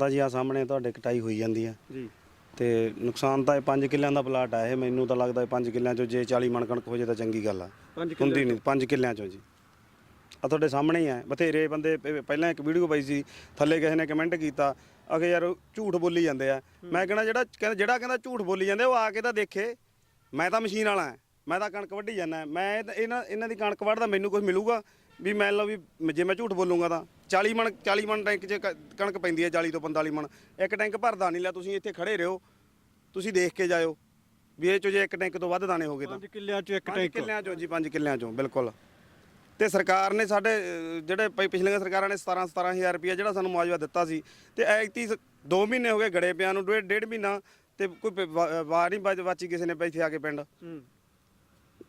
ਦਾ ਜੀ ਆ ਸਾਹਮਣੇ ਤੁਹਾਡੇ ਕਟਾਈ ਹੋਈ ਜਾਂਦੀ ਆ। ਜੀ। ਤੇ ਨੁਕਸਾਨ ਤਾਂ ਇਹ 5 ਕਿੱਲਿਆਂ ਦਾ ਪਲਾਟ ਆ ਇਹ ਮੈਨੂੰ ਤਾਂ ਲੱਗਦਾ 5 ਕਿੱਲਿਆਂ ਚੋਂ ਜੇ 40 ਮਣ ਕਣਕ ਹੋ ਜੇ ਤਾਂ ਚੰਗੀ ਗੱਲ ਆ। ਪੰਜ ਹੁੰਦੀ ਨਹੀਂ 5 ਕਿੱਲਿਆਂ ਚੋਂ ਜੀ। ਆ ਤੁਹਾਡੇ ਸਾਹਮਣੇ ਹੀ ਆ ਬਥੇਰੇ ਬੰਦੇ ਪ- ਪਹਿਲਾਂ ਇੱਕ ਵੀਡੀਓ ਪਾਈ ਸੀ ਥੱਲੇ ਕਿਸੇ ਨੇ ਕਮੈਂਟ ਕੀਤਾ ਅਗੇ ਯਾਰ ਉਹ ਝੂਠ ਬੋਲੀ ਜਾਂਦੇ ਆ। ਮੈਂ ਕਹਿੰਦਾ ਜਿਹੜਾ ਕਹਿੰਦਾ ਜਿਹੜਾ ਕਹਿੰਦਾ ਝੂਠ ਬੋਲੀ ਜਾਂਦੇ ਉਹ ਆ ਕੇ ਤਾਂ ਦੇਖੇ ਮੈਂ ਤਾਂ ਮਸ਼ੀਨ ਵਾਲਾ ਹਾਂ ਮੈਂ ਤਾਂ ਕਣਕ ਵੱਢੀ ਜਾਂਦਾ ਮੈਂ ਇਹ- ਇਹਨਾਂ ਇਹਨਾਂ ਦੀ ਕਣਕ ਵੱਢਦਾ ਮੈਨੂੰ ਕੁਝ ਮਿਲੂਗਾ ਵੀ ਮੈਂ ਲਓ ਵੀ ਜੇ ਮੈਂ ਝੂਠ ਬੋਲੂੰਗਾ ਤਾਂ 40 ਮਣ 40 ਮਣ ਟੈਂਕ 'ਚ ਕ- ਕਣਕ ਪੈਂਦੀ ਹੈ 40 ਤੋਂ 45 ਮਣ। ਇੱਕ ਟੈਂਕ ਭਰਦਾ ਨਹੀਂ ਲਿਆ ਤੁਸੀਂ ਇੱਥੇ ਖੜੇ ਰਹੋ। ਤੁਸੀਂ ਦੇਖ ਕੇ ਜਾਇਓ। ਵੀ ਇਹ 'ਚੋਂ ਜੇ ਇੱਕ ਟੈਂਕ ਤੋਂ ਵੱਧ ਦਾਣੇ ਹੋਗੇ ਤਾਂ। ਪੰਜ ਕਿੱਲਿਆਂ ਚ ਇੱਕ ਪੰਜ ਟੈਂਕ। ਕਿੱਲਿਆਂ ਚੋਂ ਜੀ ਪੰਜ ਕਿੱਲਿਆਂ ਚੋਂ ਬਿਲਕੁਲ। ਤੇ ਸਰਕਾਰ ਨੇ ਸਾਡੇ ਅਹ, ਜਿਹੜੇ ਪ- ਪਿਛਲੀਆਂ ਸਰਕਾਰਾਂ ਨੇ 17 17000 ਰੁਪਇਆ ਜਿਹੜਾ ਸਾਨੂੰ ਮੁਆਵਜ਼ਾ ਦਿੱਤਾ ਸੀ ਤੇ ਐਕਤੀ 2 ਮਹੀਨੇ ਹੋ ਗਏ ਗੜੇ ਪਿਆਂ ਨੂੰ ਡੇਢ ਡੇਢ ਮਹੀਨਾ ਤੇ ਕੋਈ ਪ- ਵਾ- ਵਾਰ ਨਹੀਂ ਬਚ- ਬਚੀ ਕਿਸੇ ਨੇ ਪੈ ਇੱਥੇ ਆ ਕੇ ਪਿੰਡ। ਹੂੰ।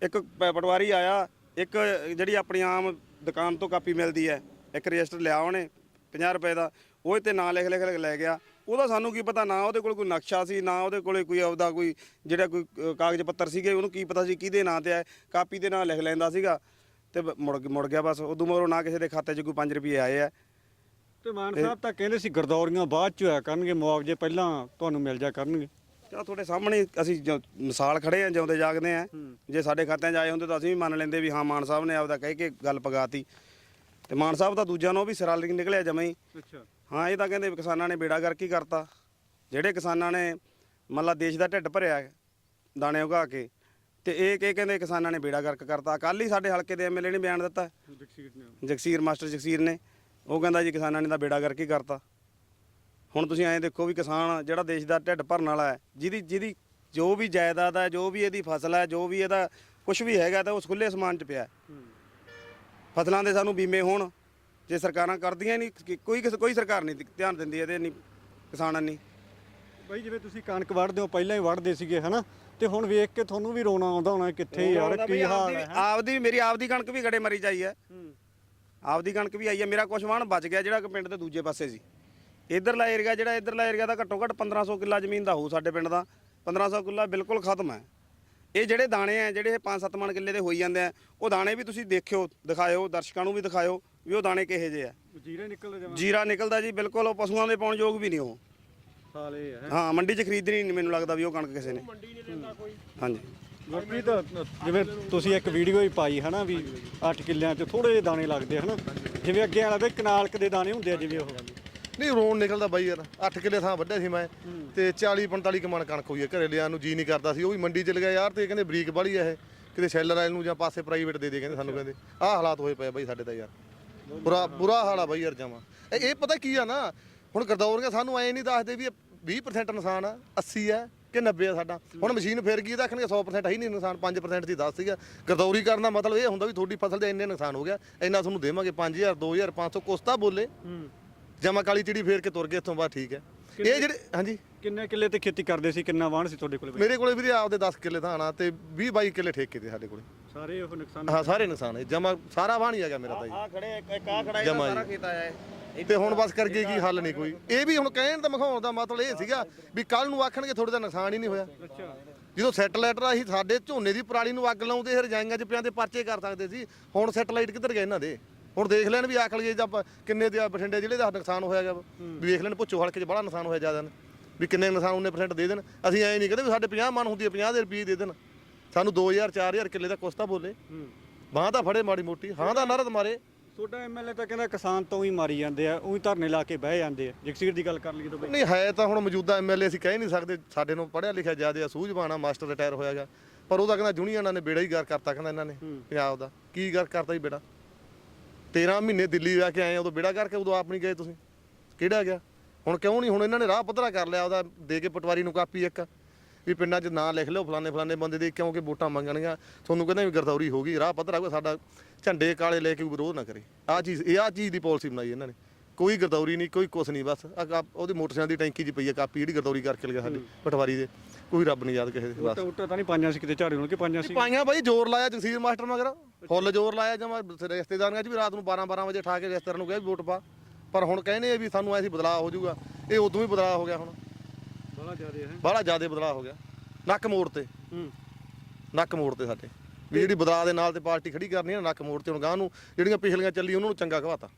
ਇੱਕ ਪ- ਪਟਵਾਰੀ ਆਇਆ ਇੱਕ ਜਿਹੜੀ ਆਪਣੀ ਆਮ ਦੁਕਾਨ ਤੋਂ ਕਾਪੀ ਮਿਲਦੀ ਹੈ ਇੱਕ ਰਜਿਸਟਰ ਲਿਆ ਉਹਨੇ 50 ਰੁਪਏ ਦਾ ਉਹ ਤੇ ਨਾਂ ਲਿਖ ਲਿਖ ਲੈ ਗਿਆ। ਉਹਦਾ ਸਾਨੂੰ ਕੀ ਪਤਾ ਨਾ ਉਹਦੇ ਕੋਲ ਕੋਈ ਨਕਸ਼ਾ ਸੀ ਨਾ ਉਹਦੇ ਕੋਲੇ ਕੋਈ ਆਪਦਾ ਕੋਈ ਜਿਹੜਾ ਕੋਈ ਕਾਗਜ਼ ਪੱਤਰ ਸੀਗੇ ਉਹਨੂੰ ਕੀ ਪਤਾ ਸੀ ਕਿਹਦੇ ਨਾਂ ਤੇ ਹੈ ਕਾਪੀ ਦੇ ਨਾਂ ਲਿਖ ਲੈਂਦਾ ਸੀਗਾ। ਤੇ ਮੁੜ ਮੁੜ ਗਿਆ ਬਸ ਉਦੋਂ ਮਗਰੋਂ ਨਾ ਕਿਸੇ ਦੇ ਖਾਤੇ 'ਚ ਕੋਈ 5 ਰੁਪਏ ਆਏ ਆ। ਤੇ ਮਾਨ ਸਾਹਿਬ ਤਾਂ ਕਹਿੰਦੇ ਸੀ ਗਰਦੌਰੀਆਂ ਬਾਅਦ ਚ ਹੋਇਆ ਕਰਨਗੇ ਮੁਆਵਜ਼ੇ ਪਹਿਲਾਂ ਤੁਹਾਨੂੰ ਮਿਲ ਜਾ ਕਰਨਗੇ। ਤਾਂ ਤੁਹਾਡੇ ਸਾਹਮਣੇ ਅਸੀਂ ਜੋ ਮਿਸਾਲ ਖੜੇ ਆ ਜਿਉਂਦੇ ਜਾਗਦੇ ਆ। ਜੇ ਸਾਡੇ ਖਾਤਿਆਂ 'ਚ ਆਏ ਹੁੰਦੇ ਤਾਂ ਅਸੀਂ ਵੀ ਮੰਨ ਲੈਂਦੇ ਵੀ ਹਾਂ ਮਾਨ ਸਾਹਿਬ ਨੇ ਆਪਦਾ ਕਹਿ ਕੇ ਗੱਲ ਪਗਾਤੀ। ਤੇ ਮਾਨ ਸਾਹਿਬ ਤਾਂ ਦੂਜਿਆਂ ਨੂੰ ਵੀ ਸਿਰਾਲ ਨਿਕਲਿਆ ਜਮਾਂ ਹੀ। ਅੱਛਾ। ਹਾਂ ਇਹ ਤਾਂ ਕਹਿੰਦੇ ਵੀ ਕਿਸਾਨਾਂ ਨੇ ਬੇੜਾ ਗਰਕ ਹੀ ਕਰਤਾ। ਜਿਹੜੇ ਕਿਸਾਨਾਂ ਨੇ ਮੱਲਾ ਦੇਸ਼ ਦਾ ਢਿੱਡ ਭਰਿਆ ਹੈ, ਦਾਣੇ ਉਗਾ ਕੇ ਤੇ ਇਹ ਕੀ ਕਹਿੰਦੇ ਕਿਸਾਨਾਂ ਨੇ ਬੇੜਾ ਗਰਕ ਕਰਤਾ। ਕੱਲ ਹੀ ਸਾਡੇ ਹਲਕੇ ਦੇ ਐਮਐਲਏ ਨੇ ਬਿਆਨ ਦਿੱਤਾ। ਜਗਸੀਰ ਮਾਸਟਰ ਜਗਸੀਰ ਨੇ। ਉਹ ਕਹਿੰਦਾ ਜੀ ਕਿਸਾਨਾਂ ਨੇ ਤਾਂ ਬੇੜਾ ਗਰਕ ਹੀ ਕਰਤਾ। ਹੁਣ ਤੁਸੀਂ ਐਂ ਦੇਖੋ ਵੀ ਕਿਸਾਨ ਜਿਹੜਾ ਦੇਸ਼ ਦਾ ਢਿੱਡ ਭਰਨ ਵਾਲਾ ਹੈ ਜਿਹਦੀ ਜਿਹਦੀ ਜੋ ਵੀ ਜਾਇਦਾਦ ਹੈ ਜੋ ਵੀ ਇਹਦੀ ਫਸਲ ਹੈ ਜੋ ਵੀ ਇਹਦਾ ਕੁਝ ਵੀ ਹੈਗਾ ਤਾਂ ਉਸ ਖੁੱਲੇ ਅਸਮਾਨ 'ਚ ਪਿਆ ਫਸਲਾਂ ਦੇ ਸਾਨੂੰ ਬੀਮੇ ਹੋਣ ਜੇ ਸਰਕਾਰਾਂ ਕਰਦੀਆਂ ਨਹੀਂ ਕੋਈ ਕੋਈ ਸਰਕਾਰ ਨਹੀਂ ਧਿਆਨ ਦਿੰਦੀ ਇਹਦੇ ਨਹੀਂ ਕਿਸਾਨਾਂ ਨਹੀਂ। ਬਾਈ ਜਿਵੇਂ ਤੁਸੀਂ ਕਣਕ ਵੱਢਦੇ ਹੋ ਪਹਿਲਾਂ ਹੀ ਵੱਢਦੇ ਸੀਗੇ ਹਨਾ? ਤੇ ਹੁਣ ਵੇਖ ਕੇ ਤੁਹਾਨੂੰ ਵੀ ਰੋਣਾ ਆਉਂਦਾ ਹੋਣਾ ਕਿੱਥੇ ਯਾਰ ਕੀ ਹਾਲ ਹੈ? ਆਪਦੀ ਮੇਰੀ ਆਪਦੀ ਕਣਕ ਵੀ ਗੜੇ ਮਰੀ ਜਾਈ ਹੈ। ਹੂੰ। ਆਪਦੀ ਕਣਕ ਵੀ ਆਈ ਹੈ ਮੇਰਾ ਕੁਛ ਵਾਹਣ ਬਚ ਗਿਆ ਜਿਹੜਾ ਕਿ ਪਿੰਡ ਦੇ ਦੂਜੇ ਪਾਸੇ ਸੀ। ਇਧਰਲਾ ਏਰੀਆ ਜਿਹੜਾ ਇਧਰਲਾ ਏਰੀਆ ਦਾ ਘੱਟੋ ਘੱਟ 1500 ਕਿੱਲਾ ਜ਼ਮੀਨ ਦਾ ਹੋਊ ਸਾਡੇ ਪਿੰਡ ਦਾ। 1500 ਕਿੱਲਾ ਬਿਲਕੁਲ ਖਤਮ ਹੈ। ਇਹ ਜਿਹੜੇ ਦਾਣੇ ਆ ਜਿਹੜੇ 5-7 ਮਣ ਕਿੱਲੇ ਦੇ ਹੋਈ ਜਾਂਦੇ ਆ ਉਹ ਦਾਣੇ ਵੀ ਤੁਸੀਂ ਦੇਖਿਓ ਦਿਖਾਇਓ ਦਰਸ਼ਕਾਂ ਨੂੰ ਵੀ ਦਿਖਾਇਓ ਵੀ ਉਹ ਦਾਣੇ ਕਿਹੇ ਜਿਹੇ ਆ। ਜੀਰੇ ਨਿਕਲਦੇ ਜਮਾ। ਜੀਰਾ ਨਿਕਲਦਾ ਜੀ ਬਿਲਕੁਲ ਉਹ ਪਸ਼ੂਆਂ ਦੇ ਪਾਉਣ ਯੋਗ ਵੀ ਨਹੀਂ ਉਹ। ਸਾਲੇ ਹੈ। ਹਾਂ ਮੰਡੀ 'ਚ ਖਰੀਦਣੀ ਨਹੀਂ ਮੈਨੂੰ ਲੱਗਦਾ ਵੀ ਉਹ ਕਣਕ ਕਿਸੇ ਨੇ। ਹਾਂਜੀ। ਗੁਰਪ੍ਰੀਤ ਜਿਵੇਂ ਤੁਸੀਂ ਇੱਕ ਵੀਡੀਓ ਹੀ ਪਾਈ ਹਨਾ ਵੀ 8 ਕਿੱਲਿਆਂ 'ਚ ਥੋੜੇ ਜਿਹੇ ਦਾਣੇ ਲੱਗਦੇ ਹਨਾ। ਜਿਵੇਂ ਅੱਗੇ ਵਾਲਾ ਦੇ ਕਨਾਲਕ ਦੇ ਦਾਣੇ ਹੁੰਦੇ ਆ ਜਿਵੇਂ ਉਹ। ਨਹੀਂ ਰੋਣ ਨਿਕਲਦਾ ਬਾਈ ਯਾਰ। 8 ਕਿੱਲੇ ਥਾਂ ਵੱਢਿਆ ਸੀ ਮੈਂ ਤੇ 40 45 ਕਮਣ ਕਣਕ ਹੋਈ ਹੈ ਘਰੇ ਲਿਆਉਣ ਨੂੰ ਜੀ ਨਹੀਂ ਕਰਦਾ ਸੀ। ਉਹ ਵੀ ਮੰਡੀ ਚ ਲਗਿਆ ਯਾਰ ਤੇ ਕਹਿੰਦੇ ਬਰੀਕ ਵਾਲੀ ਹੈ ਇਹ। ਕਿਤੇ ਸ਼ੈਲਰ ਵਾਲੇ ਨੂੰ ਜਾਂ ਪਾਸੇ ਪ੍ਰਾਈਵੇਟ ਦੇ ਦੇ ਕਹਿੰਦੇ ਸਾਨੂੰ ਕਹਿੰਦੇ। ਆਹ ਹਾਲਾਤ ਹੋਏ ਪਏ ਬਾਈ ਸਾਡੇ ਤਾਂ ਯਾਰ। ਬੁਰਾ ਬੁਰਾ ਹਾਲ ਆ ਬਾਈ ਯਾਰ ਜਮਾ। ਇਹ ਪਤਾ ਕੀ ਆ ਨਾ ਹੁਣ ਗਰਦੌਰੀਆਂ ਸਾਨੂੰ ਐ ਨਹੀਂ ਦੱਸਦੇ ਵੀ ਇਹ 20% ਨੁਕਸਾਨ ਆ 80 ਆ ਕਿ 90 ਆ ਸਾਡਾ। ਹੁਣ ਮਸ਼ੀਨ ਫੇਰ ਗਈ ਤਾਂ ਆਖਣਗੇ 100% ਹੈ ਨਹੀਂ ਨੁਕਸਾਨ 5% ਦੀ ਦੱਸ ਸੀਗਾ। ਗਰਦੌਰੀ ਕਰਨ ਦਾ ਮਤਲਬ ਇਹ ਹੁੰਦਾ ਵੀ ਤੁਹਾਡੀ ਫਸਲ ਦੇ ਇੰਨੇ ਨੁਕਸਾਨ ਹੋ ਗਿਆ ਇੰਨਾ ਤੁਹਾਨੂੰ ਦੇਵਾਂਗੇ। 5000 2000 500 ਕੁਛ ਤਾਂ ਬੋਲੇ। ਜਮਾ ਕਾਲੀ ਚਿੜੀ ਫੇਰ ਕੇ ਤੁਰ ਗਏ ਇੱਥੋਂ ਬਾਅਦ ਠੀਕ ਹੈ। ਇਹ ਜਿਹੜੇ ਹਾਂਜੀ। ਕਿੰਨੇ ਕਿੱਲੇ ਤੇ ਖੇਤੀ ਕਰਦੇ ਸੀ? ਕਿੰਨਾ ਵਾਹਣ ਸੀ ਤੁਹਾਡੇ ਕੋਲ ਮੇਰੇ ਕੋਲੇ ਵੀਰੇ ਆਪਦੇ 10 ਕਿੱਲੇ ਥਾਣਾ ਤੇ 20 22 ਕਿੱਲੇ ਠੇਕੇ ਤੇ ਸਾਡੇ ਕੋਲੇ। ਸਾਰੇ ਉਹ ਨੁਕਸਾਨ ਹਾਂ ਸਾਰੇ ਨੁਕਸਾਨ ਹੈ ਜਮਾ ਸਾਰਾ ਵਾਹਣ ਹੀ ਆ ਗਿਆ ਮੇਰਾ ਤਾਂ ਜੀ। ਆ ਖੜੇ ਇੱਕ ਆ ਖੜਾ ਜਮਾਂ ਜੀ। ਸਾਰਾ ਖੇਤ ਆਇਆ ਹੈ। ਤੇ ਹੁਣ ਬਸ ਕਰਗੇ ਕੀ ਹੱਲ ਨਹੀਂ ਕੋਈ। ਇਹ ਵੀ ਹੁਣ ਕਹਿਣ ਦਾ ਮਖਾਉਣ ਦਾ ਮਤਲਬ ਇਹ ਸੀਗਾ ਵੀ ਕੱਲ ਨੂੰ ਆਖਣਗੇ ਤੁਹਾਡੇ ਦਾ ਨੁਕਸਾਨ ਹੀ ਨਹੀਂ ਹੋਇਆ। ਅੱਛਾ। ਜਦੋਂ ਸੈਟਲਾਈਟ ਰਾਹੀਂ ਸਾਡੇ ਝੋਨੇ ਦੀ ਪਰਾਲੀ ਨੂੰ ਅੱਗ ਲਾਉਂਦੇ ਰਜਾਈਆਂ 'ਚ ਪਿਆਂ ਦੇ ਪਰਚੇ ਕਰ ਸਕਦੇ ਸੀ ਹੁਣ ਸੈਟਲਾਈਟ ਕਿੱਧਰ ਗਏ ਇਹਨਾਂ ਦੇ? ਹੁਣ ਦੇਖ ਲੈਣ ਵੀ ਆਖ ਲਈਏ ਜਾਂ ਆਪਾਂ ਕਿੰਨੇ ਦੇ ਬਠਿੰਡੇ ਜ਼ਿਲ੍ਹੇ ਦਾ ਨੁਕਸਾਨ ਹੋਇਆ ਗਿਆ ਵਾ। ਵੇਖ ਲੈਣ ਪੁੱਛੋ ਹਲਕੇ 'ਚ ਬੜਾ ਨੁਕਸਾਨ ਹੋਇਆ ਜ਼ਿਆਦਾ ਨੇ ਵੀ ਕਿੰਨੇ ਨੁਕਸਾਨ ਉਹਨੇ ਪਰਸੈਂਟ ਦੇ ਦੇਣ। ਅਸੀਂ ਐਂ ਨਹੀਂ ਕਹਿੰਦੇ ਵੀ ਸਾਡੇ 50 ਮਨ ਹੁੰਦੀ ਹੈ 50 ਦੇ ਰੁਪਏ ਦੇ ਦੇਣ। ਸਾਨੂੰ 2000 4000 ਕਿੱਲੇ ਦਾ ਕੁਛ ਤਾਂ ਬੋਲੇ। ਹੂੰ। ਬਾਹ ਤਾਂ ਫੜੇ ਮਾੜੀ ਮੋਟੀ ਹਾਂ ਦਾ ਨਰਦ ਮਾਰੇ। ਤੁਹਾਡਾ ਐਮਐਲਏ ਤਾਂ ਕਹਿੰਦਾ ਕਿਸਾਨ ਤੋਂ ਹੀ ਮਾਰੀ ਜਾਂਦੇ ਆ ਉਹੀ ਧਰਨੇ ਲਾ ਕੇ ਬਹਿ ਜਾਂਦੇ ਆ। ਜਗਸੀਰ ਦੀ ਗੱਲ ਕਰ ਲਈਏ ਤਾਂ ਬਈ। ਨਹੀਂ ਹੈ ਤਾਂ ਹੁਣ ਮੌਜੂਦਾ ਐਮਐਲਏ ਅਸੀਂ ਕਹਿ ਨਹੀਂ ਸਕਦੇ ਸਾਡੇ ਨੂੰ ਪੜ੍ਹਿਆ ਲਿਖਿਆ ਜ਼ਿਆਦਾ ਸੂਝਵਾਨ ਮਾਸਟਰ ਰਿਟਾਇਰ ਹੋਇਆਗਾ ਪਰ ਉਹਦਾ ਕਹਿੰਦਾ ਜੁਨੀਅਰਾਂ ਨੇ ਬੇੜਾ ਹੀ ਗਰ ਕਰਤਾ ਕਹਿੰਦਾ ਇਹਨਾਂ ਨੇ ਪੰਜਾਬ ਦਾ। ਕੀ ਗਰ ਕਰਤਾ ਜੀ ਬੇੜਾ? 13 ਮਹੀਨੇ ਦਿੱਲੀ ਜਾ ਕੇ ਆਏ ਉਦੋਂ ਬੇੜਾ ਕਰਕੇ ਉਦੋਂ ਆਪ ਨਹੀਂ ਗਏ ਤੁਸੀਂ? ਕਿਹੜਾ ਗਿਆ? ਹੁਣ ਕਿਉਂ ਨਹੀਂ? ਹੁਣ ਇਹਨਾਂ ਨੇ ਰਾਹ ਪੱਧਰਾ ਕਰ ਲਿਆ, ਉਹਦਾ ਦੇ ਕੇ ਪਟਵਾਰੀ ਨੂੰ ਕਾਪੀ ਇੱਕ, ਵੀ ਪਿੰਡਾਂ 'ਚ ਨਾਂ ਲਿਖ ਲਓ, ਫਲਾਣੇ ਫਲਾਣੇ ਬੰਦੇ ਦੇ, ਕਿਉਂਕਿ ਵੋਟਾਂ ਮੰਗਣਗੀਆਂ। ਤੁਹਾਨੂੰ ਕਹਿੰਦੇ ਵੀ ਗਰਦੌਰੀ ਹੋ ਗਈ, ਰਾਹ ਪੱਧਰਾ ਕੋਈ ਸਾਡਾ ਝੰਡੇ ਕਾਲੇ ਲੈ ਕੇ ਕੋਈ ਵਿਰੋਧ ਨਾ ਕਰੇ। ਆਹ ਚੀਜ਼, ਇਹ ਆਹ ਚੀਜ਼ ਦੀ ਪਾਲਿਸੀ ਬਣਾਈ ਇਹਨਾਂ ਨੇ। ਕੋਈ ਗਰਦੌਰੀ ਨਹੀਂ ਕੋਈ ਕੁਛ ਨਹੀਂ ਬਸ ਕਾ- ਉਹਦੀ ਮੋਟਰਸਾਈਕਲ ਦੀ ਟੈਂਕੀ 'ਚ ਪਈ ਹੈ ਕਾਪੀ ਜਿਹੜੀ ਗਰਦੌਰੀ ਕਰਕੇ ਲਿਆ ਸਾਡੇ ਪਟਵਾਰੀ ਦੇ ਕੋਈ ਰੱਬ ਨਹੀਂ ਯਾਦ ਕਿਸੇ ਦੇ ਬਸ। ਉੱਟਾ ਉੱਟਾ ਤਾਂ ਨਹੀਂ ਪਾਈਆਂ ਸੀ ਕਿਤੇ ਝਾੜੇ ਨੂੰ ਕਿ ਪਾਈਆਂ ਸੀ? ਪਾਈਆਂ ਬਾਈ ਜ਼ੋਰ ਲਾਇਆ ਜਗਸੀਰ ਮਾਸਟਰ ਮਗਰ ਫੁੱਲ ਜ਼ੋਰ ਲਾਇਆ ਜਮਾ ਰਿਸ਼ਤੇਦਾਰਾਂ 'ਚ ਵੀ ਰਾਤ ਨੂੰ 12 12 ਵਜੇ ਠਾ ਕੇ ਰਿਸ਼ਤੇਦਾਰਾਂ ਨੂੰ ਕਿਹਾ ਵੀ ਵੋਟ ਪਾ। ਪਰ ਹੁਣ ਕਹਿੰਦੇ ਆ ਵੀ ਸਾਨੂੰ ਐਸੀ ਬਦਲਾਅ ਹੋ ਜਾਊਗਾ ਇਹ ਉਦੋਂ ਵੀ ਬਦਲਾਅ ਹੋ ਗਿਆ ਹੁਣ। ਬੜਾ ਜ਼ਿਆਦਾ ਹੈ। ਬੜਾ ਜ਼ਿਆਦਾ ਬਦਲਾਅ ਹੋ ਗਿਆ। ਨੱਕ ਮੋੜ ਤੇ। ਹੂੰ। ਨੱਕ ਮੋੜ ਤੇ ਸਾਡੇ। ਵੀ ਜਿਹੜੀ ਬਦਲਾਅ ਦੇ ਨਾਲ ਤੇ ਪਾਰਟੀ ਖੜੀ ਕਰਨੀ ਹੈ ਨੱਕ ਮੋੜ ਤੇ ਹੁਣ ਗਾਂ ਨੂੰ ਜਿਹੜੀਆਂ ਪਿਛਲੀਆਂ ਚੱਲੀ ਉਹਨਾਂ ਨੂੰ ਚੰਗਾ ਘਵਾਤਾ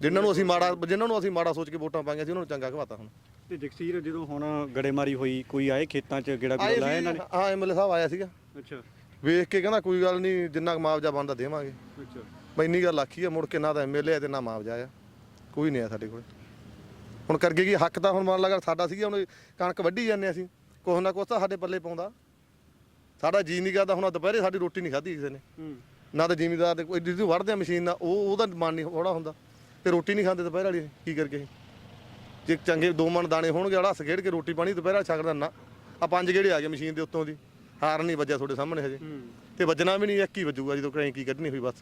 ਜਿਨ੍ਹਾਂ ਨੂੰ ਅਸੀਂ ਮਾੜਾ ਜਿਨ੍ਹਾਂ ਨੂੰ ਅਸੀਂ ਮਾੜਾ ਸੋਚ ਕੇ ਵੋਟਾਂ ਪਾਈਆਂ ਸੀ ਉਹਨਾਂ ਨੂੰ ਚੰਗਾ ਘਵਾਤਾ ਹੁਣ। ਤੇ ਜਗਸੀਰ ਜਦੋਂ ਹੁਣ ਗੜੇਮਾਰੀ ਹੋਈ ਕੋਈ ਆਏ ਖੇਤਾਂ 'ਚ ਗੇੜਾ ਗੁੜਾ ਲਾਇਆ ਇਹਨਾਂ ਨੇ ਹਾਂ ਐਮਐਲਏ ਸਾਹਿਬ ਆਇਆ ਸੀਗਾ। ਅੱਛਾ। ਵੇਖ ਕੇ ਕਹਿੰਦਾ ਕੋਈ ਗੱਲ ਨਹੀਂ ਜਿੰਨਾ ਕੁ ਮੁਆਵਜ਼ਾ ਬਣਦਾ ਦੇਵਾਂਗੇ। ਅੱਛਾ। ਬਈ ਇੰਨੀ ਗੱਲ ਆਖੀ ਆ ਮੁੜ ਕੇ ਨਾ ਤਾਂ ਐਮਐਲਏ ਤੇ ਨਾ ਮੁਆਵਜ਼ਾ ਆ। ਕੋਈ ਨਹੀਂ ਆ ਸਾਡੇ ਕੋਲ। ਹੁਣ ਕਰਗੇ ਕੀ ਹੱਕ ਤਾਂ ਹੁਣ ਮੰਨ ਲਗਾ ਸਾਡਾ ਸੀਗਾ ਹੁਣ ਕਣਕ ਵੱਢੀ ਜਾਂਦੇ ਅਸੀਂ ਕੁਛ ਨਾ ਕੁਛ ਤਾਂ ਸਾਡੇ ਪੱਲੇ ਪਾਉਂਦਾ। ਸਾਡਾ ਜੀ ਨਹੀਂ ਕਰਦਾ ਹੁਣ ਦੁਪਹਿਰੇ ਸਾਡੀ ਰੋਟੀ ਨਹੀਂ ਖਾਧੀ ਕਿਸੇ ਨੇ। ਨਾ ਤਾਂ ਜ਼ਿਮੀਦਾਰ ਦੇ ਕੋਈ ਜਿਹਨੂੰ ਵੜਦੇ ਆ ਮਸ਼ੀਨ ਨਾਲ ਉਹ ਉਹਦਾ ਮਨ ਨਹੀਂ ਹੋੜਾ ਹੁੰਦਾ। ਤੇ ਰੋਟੀ ਨਹੀਂ ਖਾਂਦੇ ਦੁਪਹਿਰ ਵਾਲੀ ਕੀ ਕਰਕੇ? ਜੇ ਚੰਗੇ ਦੋ ਮਣ ਦਾਣੇ ਹੋਣਗੇ ਵਾਲਾ ਸਗੇੜ ਕੇ ਰੋਟੀ ਪਾਣੀ ਦੁਪਹਿਰਾ ਛਕਦਾ ਨਾ ਆ ਪੰਜ ਗੇੜੇ ਆ ਗਏ ਮਸ਼ੀਨ ਦੇ ਉੱਤੋਂ ਦੀ। ਹਾਰ ਨਹੀਂ ਵੱਜਿਆ ਤੁਹਾਡੇ ਸਾਹਮਣੇ ਹਜੇ। ਤੇ ਵੱਜਣਾ ਵੀ ਨਹੀਂ ਇੱਕ ਹੀ ਵੱਜੂਗਾ ਜਦੋਂ ਕਹੀਂ ਕੀ ਕੱਢਣੀ ਹੋਈ ਬਸ।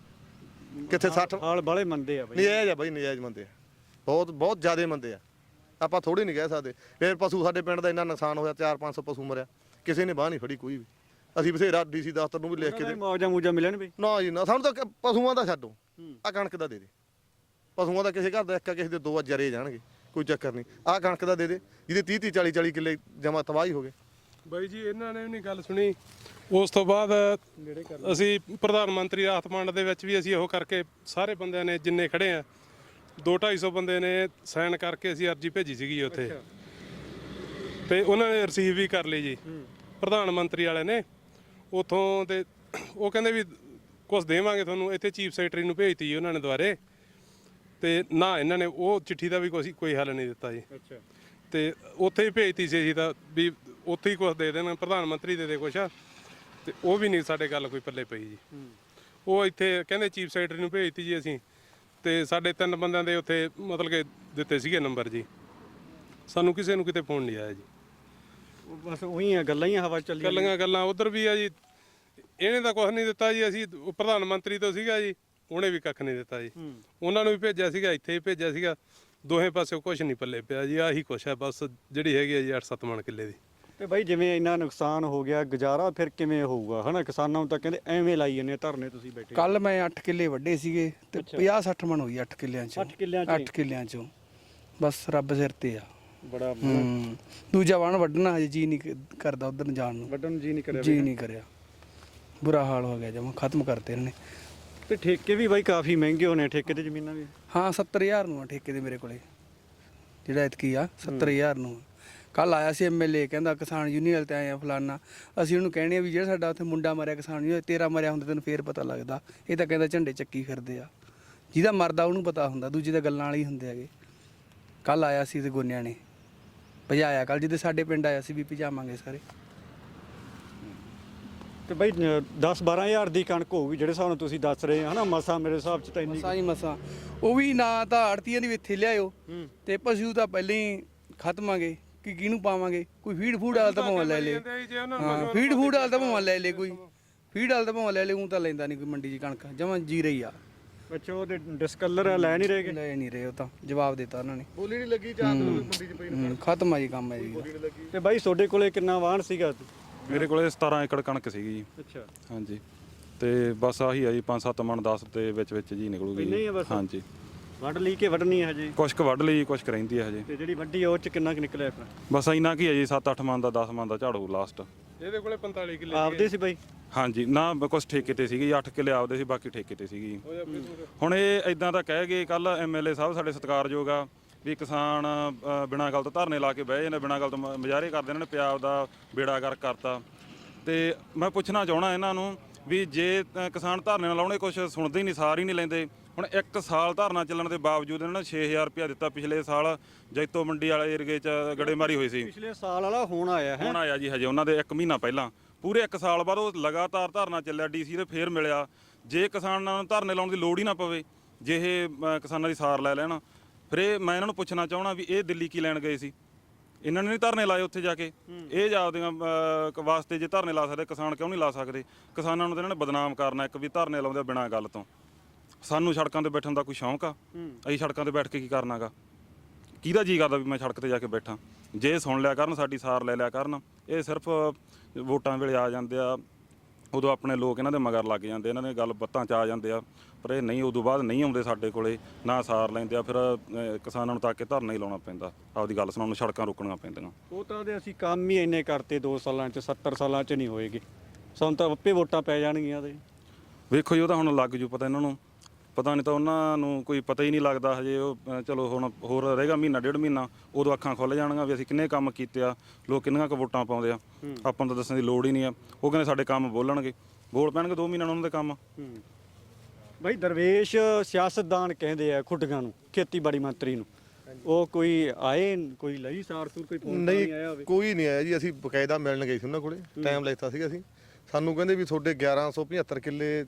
ਕਿੱਥੇ 60 ਹਾਲ ਬਾਲੇ ਮੰਦੇ ਆ ਬਈ। ਨਜਾਇਜ਼ ਆ ਬਾਈ ਨਜਾਇਜ਼ ਮੰਦੇ ਆ। ਬਹੁਤ ਬਹੁਤ ਜ਼ਿਆਦੇ ਮੰਦੇ ਆ। ਆਪਾਂ ਥੋੜੀ ਨਹੀਂ ਕਹਿ ਸਕਦੇ। ਫਿਰ ਪਸ਼ੂ ਸਾਡੇ ਪਿੰਡ ਦਾ ਇੰਨਾ ਨੁਕਸਾਨ ਹੋਇਆ 4-500 ਪਸ਼ੂ ਮਰਿਆ। ਕਿਸੇ ਨੇ ਬਾਹ ਨਹੀਂ ਫੜੀ ਕੋਈ ਵੀ। ਅਸੀਂ ਬਥੇਰਾ ਡੀਸੀ ਦਫ਼ਤਰ ਨੂੰ ਵੀ ਲਿਖ ਕੇ ਦੇ ਮੌਜਾ ਮੂਜਾ ਮਿਲਣ ਬਈ? ਨਾ ਜੀ ਨਾ ਸਾਨੂੰ ਤਾਂ ਪਸ਼ੂਆਂ ਦਾ ਛੱਡੋ। ਆ ਕਣਕ ਦਾ ਦੇ ਦੇ। ਪਸ਼ੂਆਂ ਦਾ ਕਿਸੇ ਘਰ ਦਾ ਇੱਕ ਆ, ਕਿਸੇ ਦੇ ਦੋ ਆ ਜਰੇ ਜਾਣਗੇ ਕੋਈ ਚੱਕਰ ਨਹੀਂ। ਆ ਕਣਕ ਦਾ ਦੇ ਦੇ ਜਿਹਦੇ 30 30 40 40 ਕਿੱਲੇ ਜਮਾ ਤਬਾਹੀ ਹੋ ਗਏ। ਬਾਈ ਜੀ ਇਹਨਾਂ ਨੇ ਵੀ ਨਹੀਂ ਗੱਲ ਸੁਣੀ। ਉਸ ਤੋਂ ਬਾਅਦ ਅਸੀਂ ਪ੍ਰਧਾਨ ਮੰਤਰੀ ਰਾਹਤ ਫੰਡ ਦੇ ਵਿੱਚ ਵੀ ਅਸੀਂ ਉਹ ਕਰਕੇ ਸਾਰੇ ਬੰਦਿਆਂ ਨੇ ਜਿੰਨੇ ਖੜੇ ਆ 2-250 ਬੰਦੇ ਨੇ ਸਾਈਨ ਕਰਕੇ ਅਸੀਂ ਅਰਜੀ ਭੇਜੀ ਸੀਗੀ ਉੱਥੇ। ਤੇ ਉਹਨਾਂ ਨੇ ਰਿਸੀਵ ਵੀ ਕਰ ਲਈ ਜੀ। ਪ੍ਰਧਾਨ ਮੰਤਰੀ ਵਾਲੇ ਨੇ ਉਥੋਂ ਤੇ ਉਹ ਕਹਿੰਦੇ ਵੀ ਕੁਝ ਦੇਵਾਂਗੇ ਤੁਹਾਨੂੰ ਇੱਥੇ ਚੀਫ ਸੈਕਟਰੀ ਨੂੰ ਭੇਜਤੀ ਜੀ ਉਹਨਾਂ ਨੇ ਦੁਆਰੇ ਤੇ ਨਾ ਇਹਨਾਂ ਨੇ ਉਹ ਚਿੱਠੀ ਦਾ ਵੀ ਕੋਈ ਕੋਈ ਹੱਲ ਨਹੀਂ ਦਿੱਤਾ ਜੀ। ਅੱਛਾ। ਤੇ ਉੱਥੇ ਹੀ ਭੇਜਤੀ ਸੀ ਅਸੀਂ ਤਾਂ ਵੀ ਉੱਥੇ ਹੀ ਕੁਝ ਦੇ ਦੇਣ ਪ੍ਰਧਾਨ ਮੰਤਰੀ ਦੇ ਦੇ ਕੁਛ। ਤੇ ਉਹ ਵੀ ਨਹੀਂ ਸਾਡੇ ਗੱਲ ਕੋਈ ਪੱਲੇ ਪਈ ਜੀ। ਉਹ ਇੱਥੇ ਕਹਿੰਦੇ ਚੀਫ ਸੈਕਟਰੀ ਨੂੰ ਭੇਜਤੀ ਜੀ ਅਸੀਂ। ਤੇ ਸਾਡੇ ਤਿੰਨ ਬੰਦਿਆਂ ਦੇ ਉੱਥੇ ਮਤਲਬ ਕਿ ਦਿੱਤੇ ਸੀਗੇ ਨੰਬਰ ਜੀ। ਸਾਨੂੰ ਕਿਸੇ ਨੂੰ ਕਿਤੇ ਫੋਨ ਨਹੀਂ ਆਇਆ ਜੀ। ਬਸ ਉਹੀ ਆ ਗੱਲਾਂ ਹੀ ਹਵਾ ਚੱਲੀ ਗੱਲਾਂ ਗੱਲਾਂ ਉਧਰ ਵੀ ਆ ਜੀ। ਇਹਨੇ ਤਾਂ ਕੁਝ ਨਹੀਂ ਦਿੱਤਾ ਜੀ ਅਸੀਂ ਪ੍ਰਧਾਨ ਮੰਤਰੀ ਤੋਂ ਸੀਗਾ ਜੀ। ਉਹਨੇ ਵੀ ਕੱਖ ਨਹੀਂ ਦਿੱਤਾ ਜੀ। ਹੂੰ। ਉਹਨਾਂ ਨੂੰ ਵੀ ਭੇਜਿਆ ਸੀਗਾ ਇੱਥੇ ਵੀ ਭੇਜਿਆ ਸੀਗਾ। ਦੋਹੇ ਪਾਸੇ ਕੁਝ ਨਹੀਂ ਪੱਲੇ ਪਿਆ ਜੀ ਆਹੀ ਕੁਛ ਹੈ ਬਸ ਜਿਹੜੀ ਹੈਗੀ ਆ ਜੀ 8-7 ਮਣ ਕਿੱਲੇ ਦੀ। ਤੇ ਬਾਈ ਜਿਵੇਂ ਇੰਨਾ ਨੁਕਸਾਨ ਹੋ ਗਿਆ ਗੁਜ਼ਾਰਾ ਫਿਰ ਕਿਵੇਂ ਹੋਊਗਾ? ਹਨਾ ਕਿਸਾਨਾਂ ਨੂੰ ਤਾਂ ਕਹਿੰਦੇ ਐਵੇਂ ਲਾਈ ਜਾਂਦੇ ਆ ਧਰਨੇ ਤੁਸੀਂ ਬੈਠੇ। ਕੱਲ ਮੈਂ 8 ਕਿੱਲੇ ਵੱਡੇ ਸੀਗੇ ਤੇ 50 60 ਮਣ ਹੋਈ 8 ਕਿੱਲਿਆਂ ਚੋਂ। ਅੱਠ ਕਿੱਲਿਆਂ ਚੋਂ ਹੀ? 8 ਕਿੱਲਿਆਂ ਚੋਂ। ਬਸ ਰੱਬ ਸਿਰ ਤੇ ਆ। ਬੜਾ ਹੂੰ। ਦੂਜਾ ਵਣ ਵੱਢਣਾ ਹਜੇ ਜੀ ਨਹੀਂ ਕ- ਕਰਦਾ ਉਧਰ ਜਾਣ ਨੂੰ। ਵੱਡਣ ਨੂੰ ਜੀ ਨਹੀਂ ਕਰਿਆ ਜੀ ਨਹੀਂ ਕਰਿਆ। ਬੁਰਾ ਹਾਲ ਹੋ ਗਿਆ ਜਮਾ ਖਤਮ ਕਰਤੇ ਇਹਨੇ ਤੇ ਠੇਕੇ ਵੀ ਬਾਈ ਕਾਫੀ ਮਹਿੰਗੇ ਹੋਣੇ ਆ, ਠੇਕੇ ਤੇ ਜ਼ਮੀਨਾਂ ਵੀ। ਹਾਂ 70000 ਨੂੰ ਆ ਠੇਕੇ ਦੇ ਮੇਰੇ ਕੋਲੇ। ਜਿਹੜਾ ਇਤਕੀ ਆ 70000 ਨੂੰ। ਕੱਲ ਆਇਆ ਸੀ ਐਮਐਲਏ ਕਹਿੰਦਾ ਕਿਸਾਨ ਯੂਨੀਅਨ ਤੇ ਆਏ ਆ ਫਲਾਨਾ। ਅਸੀਂ ਉਹਨੂੰ ਕਹਿੰਦੇ ਆ ਵੀ ਜਿਹੜਾ ਸਾਡਾ ਉੱਥੇ ਮੁੰਡਾ ਮਰਿਆ, ਕਿਸਾਨ ਯੂਨੀਅਨ ਤੇਰਾ ਮਰਿਆ ਹੁੰਦਾ, ਤੈਨੂੰ ਫੇਰ ਪਤਾ ਲੱਗਦਾ। ਇਹ ਤਾਂ ਕਹਿੰਦਾ ਝੰਡੇ ਚੱਕੀ ਫਿਰਦੇ ਆ। ਜਿਹਦਾ ਮਰਦਾ ਉਹਨੂੰ ਪਤਾ ਹੁੰਦਾ, ਦੂਜੇ ਤਾਂ ਗੱਲਾਂ ਵਾਲੇ ਹੀ ਹੁੰਦੇ ਹੈਗੇ। ਕੱਲ ਆਇਆ ਸੀ ਤੇ ਗੋਨਿਆਂ ਨੇ। ਭਜਾਇਆ ਕੱਲ ਜਿਹਦੇ ਸਾਡੇ ਪਿੰਡ ਆਇਆ ਸੀ ਵੀ ਭਜਾਵਾਂਗੇ ਸਾਰੇ। ਤੇ ਬਾਈ 10 12000 ਦੀ ਕਣਕ ਹੋਊਗੀ ਜਿਹੜੇ ਹਿਸਾਬ ਨਾਲ ਤੁਸੀਂ ਦੱਸ ਰਹੇ ਹੋ ਹਨਾ? ਮਸਾ ਮੇਰੇ ਹਿਸਾਬ ਚ ਤਾਂ ਇੰਨੀ ਮਸਾਂ ਹੀ ਮਸਾਂ। ਉਹ ਵੀ ਨਾ ਤਾਂ ਆੜਤੀਆਂ ਦੀ ਵੀ ਇੱਥੇ ਲਿਆਇਓ ਤੇ ਪਸ਼ੂ ਤਾਂ ਪਹਿਲਾਂ ਹੀ ਖਤਮਾਂਗੇ ਕਿ ਕਿਹਨੂੰ ਪਾਵਾਂਗੇ? ਕੋਈ ਫੀਡ ਫੂਡ ਵਾਲਾ ਤਾਂ ਭਾਵੇਂ ਲੈ ਲੇ। ਜੇ ਹਾਂ ਫੀਡ ਫੂਡ ਵਾਲਾ ਤਾਂ ਭਾਵੇਂ ਲੈ ਲੇ ਕੋਈ। ਫੀਡ ਵਾਲਾ ਤਾਂ ਭਾਵੇਂ ਲੈ ਲੇ ਉਹ ਤਾਂ ਲੈਂਦਾ ਨਹੀਂ ਕੋਈ ਮੰਡੀ 'ਚ ਕਣਕ ਜਮਾਂ ਜੀ ਰਹੀ ਆ। ਅੱਛਾ ਉਹਦੇ ਡਿਸਕਲਰ ਲੈ ਨਹੀਂ ਰਹੇਗੇ? ਲੈ ਨਹੀਂ ਰਹੇ ਉਹ ਤਾਂ ਜਵਾਬ ਦਿੱਤਾ ਉਹਨਾਂ ਨੇ। ਬੋਲੀ ਨਹੀਂ ਲੱਗੀ ਦਿਨ ਮੰਡੀ 'ਚ ਪਈ ਹੂੰ, ਖਤਮ ਆ ਜੀ ਕੰਮ ਹੈ ਜੀ। ਤੇ ਬਾਈ ਤੁਹਾਡੇ ਕੋਲੇ ਕਿੰਨਾ ਵਾਹਣ ਸੀਗਾ? ਮੇਰੇ ਕੋਲੇ 17 ਏਕੜ ਕਣਕ ਸੀਗੀ ਜੀ। ਅੱਛਾ। ਹਾਂਜੀ। ਤੇ ਬਸ ਆਹੀ ਆ ਜੀ 5-7 ਮਣ 10 ਦੇ ਵਿੱਚ ਵਿੱਚ ਜੀ ਨਿਕਲੂਗੀ ਇੰਨਾ ਹੀ ਆ। ਬਸ? ਹਾਂਜੀ। ਵੱਢ ਲਈ ਕਿ ਵੱਢਣੀ ਹੈ ਹਜੇ? ਕੁਛ ਕੁ ਵੱਢ ਲਈ ਕੁਛ ਕੁ ਰਹਿੰਦੀ ਹੈ ਹਜੇ। ਤੇ ਜਿਹੜੀ ਵੱਡੀ ਆ ਉਹ ਚ ਕਿੰਨਾ ਕੁ ਨਿਕਲਿਆ ਫਿਰ? ਬਸ ਇੰਨਾ ਕੀ ਹੈ ਜੀ 7-8 ਮਣ ਦਾ 10 ਮਣ ਦਾ ਝਾੜੂ ਲਾਸਟ ਇਹਦੇ ਕੋਲੇ 45 ਕਿੱਲੇ ਆਪਦੇ ਸੀ ਬਾਈ? ਹਾਂਜੀ। ਨਾ ਬ- ਕੁਛ ਠੇਕੇ ਤੇ ਸੀਗੀ 8 ਕਿੱਲੇ ਆਪਦੇ ਸੀ ਬਾਕੀ ਠੇਕੇ ਤੇ ਸੀਗੀ। ਹੁਣ ਇਹ ਇਦਾਂ ਤਾਂ ਕਹਿ ਗਏ ਕੱਲ ਐਮਐਲਏ ਸਾਹਿਬ ਸਾਡੇ ਸਤਿਕਾਰਯੋਗ ਆ। ਵੀ ਕਿਸਾਨ ਬਿਨਾਂ ਗੱਲ ਤੋਂ ਧਰਨੇ ਲਾ ਕੇ ਬਹਿ ਜਾਂਦੇ ਬਿਨਾਂ ਗੱਲ ਤੋਂ ਮ- ਮੁਜ਼ਾਹਰੇ ਕਰਦੇ ਇਹਨਾਂ ਨੇ ਪੰਜਾਬ ਦਾ ਬੇੜਾ ਗਰਕ ਕਰਤਾ। ਤੇ ਮੈਂ ਪੁੱਛਣਾ ਚਾਹਣਾ ਇਹਨਾਂ ਨੂੰ ਵੀ ਜੇ ਕਿਸਾਨ ਧਰਨੇ ਨਾਲ ਲਾਉਣੇ ਕੁਝ ਸੁਣਦੇ ਹੀ ਨਹੀਂ ਸਾਰ ਹੀ ਨਹੀਂ ਲੈਂਦੇ। ਹੁਣ ਇੱਕ ਸਾਲ ਧਰਨਾ ਚੱਲਣ ਦੇ ਬਾਵਜੂਦ ਇਹਨਾਂ ਨੇ 6000 ਰੁਪਇਆ ਦਿੱਤਾ ਪਿਛਲੇ ਸਾਲ ਜੈਤੋ ਮੰਡੀ ਵਾਲੇ ਏਰੀਏ 'ਚ ਗੜੇਮਾਰੀ ਹੋਈ ਸੀ। ਪਿਛਲੇ ਸਾਲ ਵਾਲਾ ਹੁਣ ਆਇਆ ਹੈ। ਹੁਣ ਆਇਆ ਜੀ ਹਜੇ ਉਹਨਾਂ ਦੇ 1 ਮਹੀਨਾ ਪਹਿਲਾਂ। ਪੂਰੇ 1 ਸਾਲ ਬਾਅਦ ਉਹ ਲਗਾਤਾਰ ਧਰਨਾ ਚੱਲਿਆ ਡੀਸੀ ਦੇ ਫੇਰ ਮਿਲਿਆ। ਜੇ ਕਿਸਾਨਾਂ ਨੂੰ ਧਰਨੇ ਲਾਉਣ ਦੀ ਲੋੜ ਹੀ ਨਾ ਪਵੇ ਜੇ ਇਹ ਕਿਸਾਨਾਂ ਦੀ ਸਾਰ ਲੈ ਲੈਣ ਫਿਰ ਇਹ ਮੈਂ ਇਹਨਾਂ ਨੂੰ ਪੁੱਛਣਾ ਚਾਹਣਾ ਵੀ ਇਹ ਦਿੱਲੀ ਕੀ ਲੈਣ ਗਏ ਸੀ? ਇਹਨਾਂ ਨੇ ਨਹੀਂ ਧਰਨੇ ਲਾਏ ਉੱਥੇ ਜਾ ਕੇ। ਇਹ ਜਾਂਦੀਆਂ ਵਾਸਤੇ ਜੇ ਧਰਨੇ ਲਾ ਸਕਦੇ ਕਿਸਾਨ ਕਿਉਂ ਨਹੀਂ ਲਾ ਸਕਦੇ? ਕਿਸਾਨਾਂ ਨੂੰ ਤਾਂ ਇਹਨਾਂ ਨੇ ਬਦਨਾਮ ਕਰਨਾ ਇੱਕ ਵੀ ਧਰਨੇ ਲਾਉਂਦੇ ਬਿਨਾਂ ਗੱਲ ਤੋਂ। ਸਾਨੂੰ ਸੜਕਾਂ ਤੇ ਬੈਠਣ ਦਾ ਕੋਈ ਸ਼ੌਂਕ ਆ? ਅਸੀਂ ਸੜਕਾਂ ਤੇ ਬੈਠ ਕੇ ਕੀ ਕਰਨਾਗਾ ਕਿਹਦਾ ਜੀ ਕਰਦਾ ਵੀ ਮੈਂ ਸੜਕ ਤੇ ਜਾ ਕੇ ਬੈਠਾਂ? ਜੇ ਸੁਣ ਲਿਆ ਕਰਨ ਸਾਡੀ ਸਾਰ ਲੈ ਲਿਆ ਕਰਨ ਇਹ ਸਿਰਫ ਵੋਟਾਂ ਵੇਲੇ ਆ ਜਾਂਦੇ ਆ। ਉਦੋਂ ਆਪਣੇ ਲੋਕ ਇਹਨਾਂ ਦੇ ਮਗਰ ਲੱਗ ਜਾਂਦੇ ਇਹਨਾਂ ਦੇ ਗੱਲ ਬੱਤਾਂ ਚ ਆ ਜਾਂਦੇ ਆ। ਪਰ ਇਹ ਨਹੀਂ ਉਦੋਂ ਬਾਅਦ ਨਹੀਂ ਆਉਂਦੇ ਸਾਡੇ ਕੋਲੇ ਨਾ ਸਾਰ ਲੈਂਦੇ ਆ ਫਿਰ ਅਹ, ਕਿਸਾਨਾਂ ਨੂੰ ਤਾਂ ਕਿ ਧਰਨਾ ਹੀ ਲਾਉਣਾ ਪੈਂਦਾ। ਆਪਦੀ ਗੱਲ ਸੁਣਾਉਣ ਨੂੰ ਸੜਕਾਂ ਰੋਕਣੀਆਂ ਪੈਂਦੀਆਂ। ਉਹ ਤਾਂ ਦੇ ਅਸੀਂ ਕੰਮ ਹੀ ਇੰਨੇ ਕਰਤੇ 2 ਸਾਲਾਂ ਚ 70 ਸਾਲਾਂ ਚ ਨਹੀਂ ਹੋਏਗੇ। ਸਾਨੂੰ ਤਾਂ ਆਪੇ ਵੋਟਾਂ ਪੈ ਜਾਣਗੀਆਂ ਤੇ। ਵੇਖੋ ਜੀ ਉਹਦਾ ਹੁਣ ਲੱਗ ਜੂ ਪਤਾ ਇਹਨਾਂ ਨੂੰ। ਪਤਾ ਨਹੀਂ ਤਾਂ ਉਹਨਾਂ ਨੂੰ ਕੋਈ ਪਤਾ ਹੀ ਨਹੀਂ ਲੱਗਦਾ ਹਜੇ ਉਹ ਚਲੋ ਹੁਣ ਹੋਰ ਰਹੇਗਾ ਮਹੀਨਾ ਡੇਢ ਮਹੀਨਾ ਉਦੋਂ ਅੱਖਾਂ ਖੁੱਲ ਜਾਣਗੀਆਂ ਵੀ ਅਸੀਂ ਕਿੰਨੇ ਕੰਮ ਕੀਤੇ ਆ ਲੋਕ ਕਿੰਨੀਆਂ ਕੁ ਵੋਟਾਂ ਪਾਉਂਦੇ ਆ। ਆਪਾਂ ਨੂੰ ਤਾਂ ਦੱਸਣ ਦੀ ਲੋੜ ਹੀ ਨਹੀਂ ਆ। ਉਹ ਕਹਿੰਦੇ ਸਾਡੇ ਕੰਮ ਬੋਲਣਗੇ। ਬੋਲ ਪੈਣਗੇ 2 ਮਹੀਨਿਆਂ ਨੂੰ ਉਹਨਾਂ ਦੇ ਕੰਮ। ਬਾਈ ਦਰਵੇਸ਼ ਸਿਆਸਤਦਾਨ ਕਹਿੰਦੇ ਆ ਖੁੱਡੀਆਂ ਨੂੰ ਖੇਤੀਬਾੜੀ ਮੰਤਰੀ ਨੂੰ। ਉਹ ਕੋਈ ਆਏ ਕੋਈ ਲਈ ਸਾਰ ਸੂਰ ਕੋਈ ਫੋਨ ਨਹੀਂ ਆਇਆ ਹੋਵੇ? ਕੋਈ ਨਹੀਂ ਆਇਆ ਜੀ ਅਸੀਂ ਬਕਾਇਦਾ ਮਿਲਣ ਗਏ ਸੀ ਉਹਨਾਂ ਕੋਲੇ ਟਾਈਮ ਲੈਤਾ ਸੀਗਾ ਅਸੀਂ। ਸਾਨੂੰ ਕਹਿੰਦੇ ਵੀ ਤੁਹਾਡੇ 1175 ਕਿੱਲੇ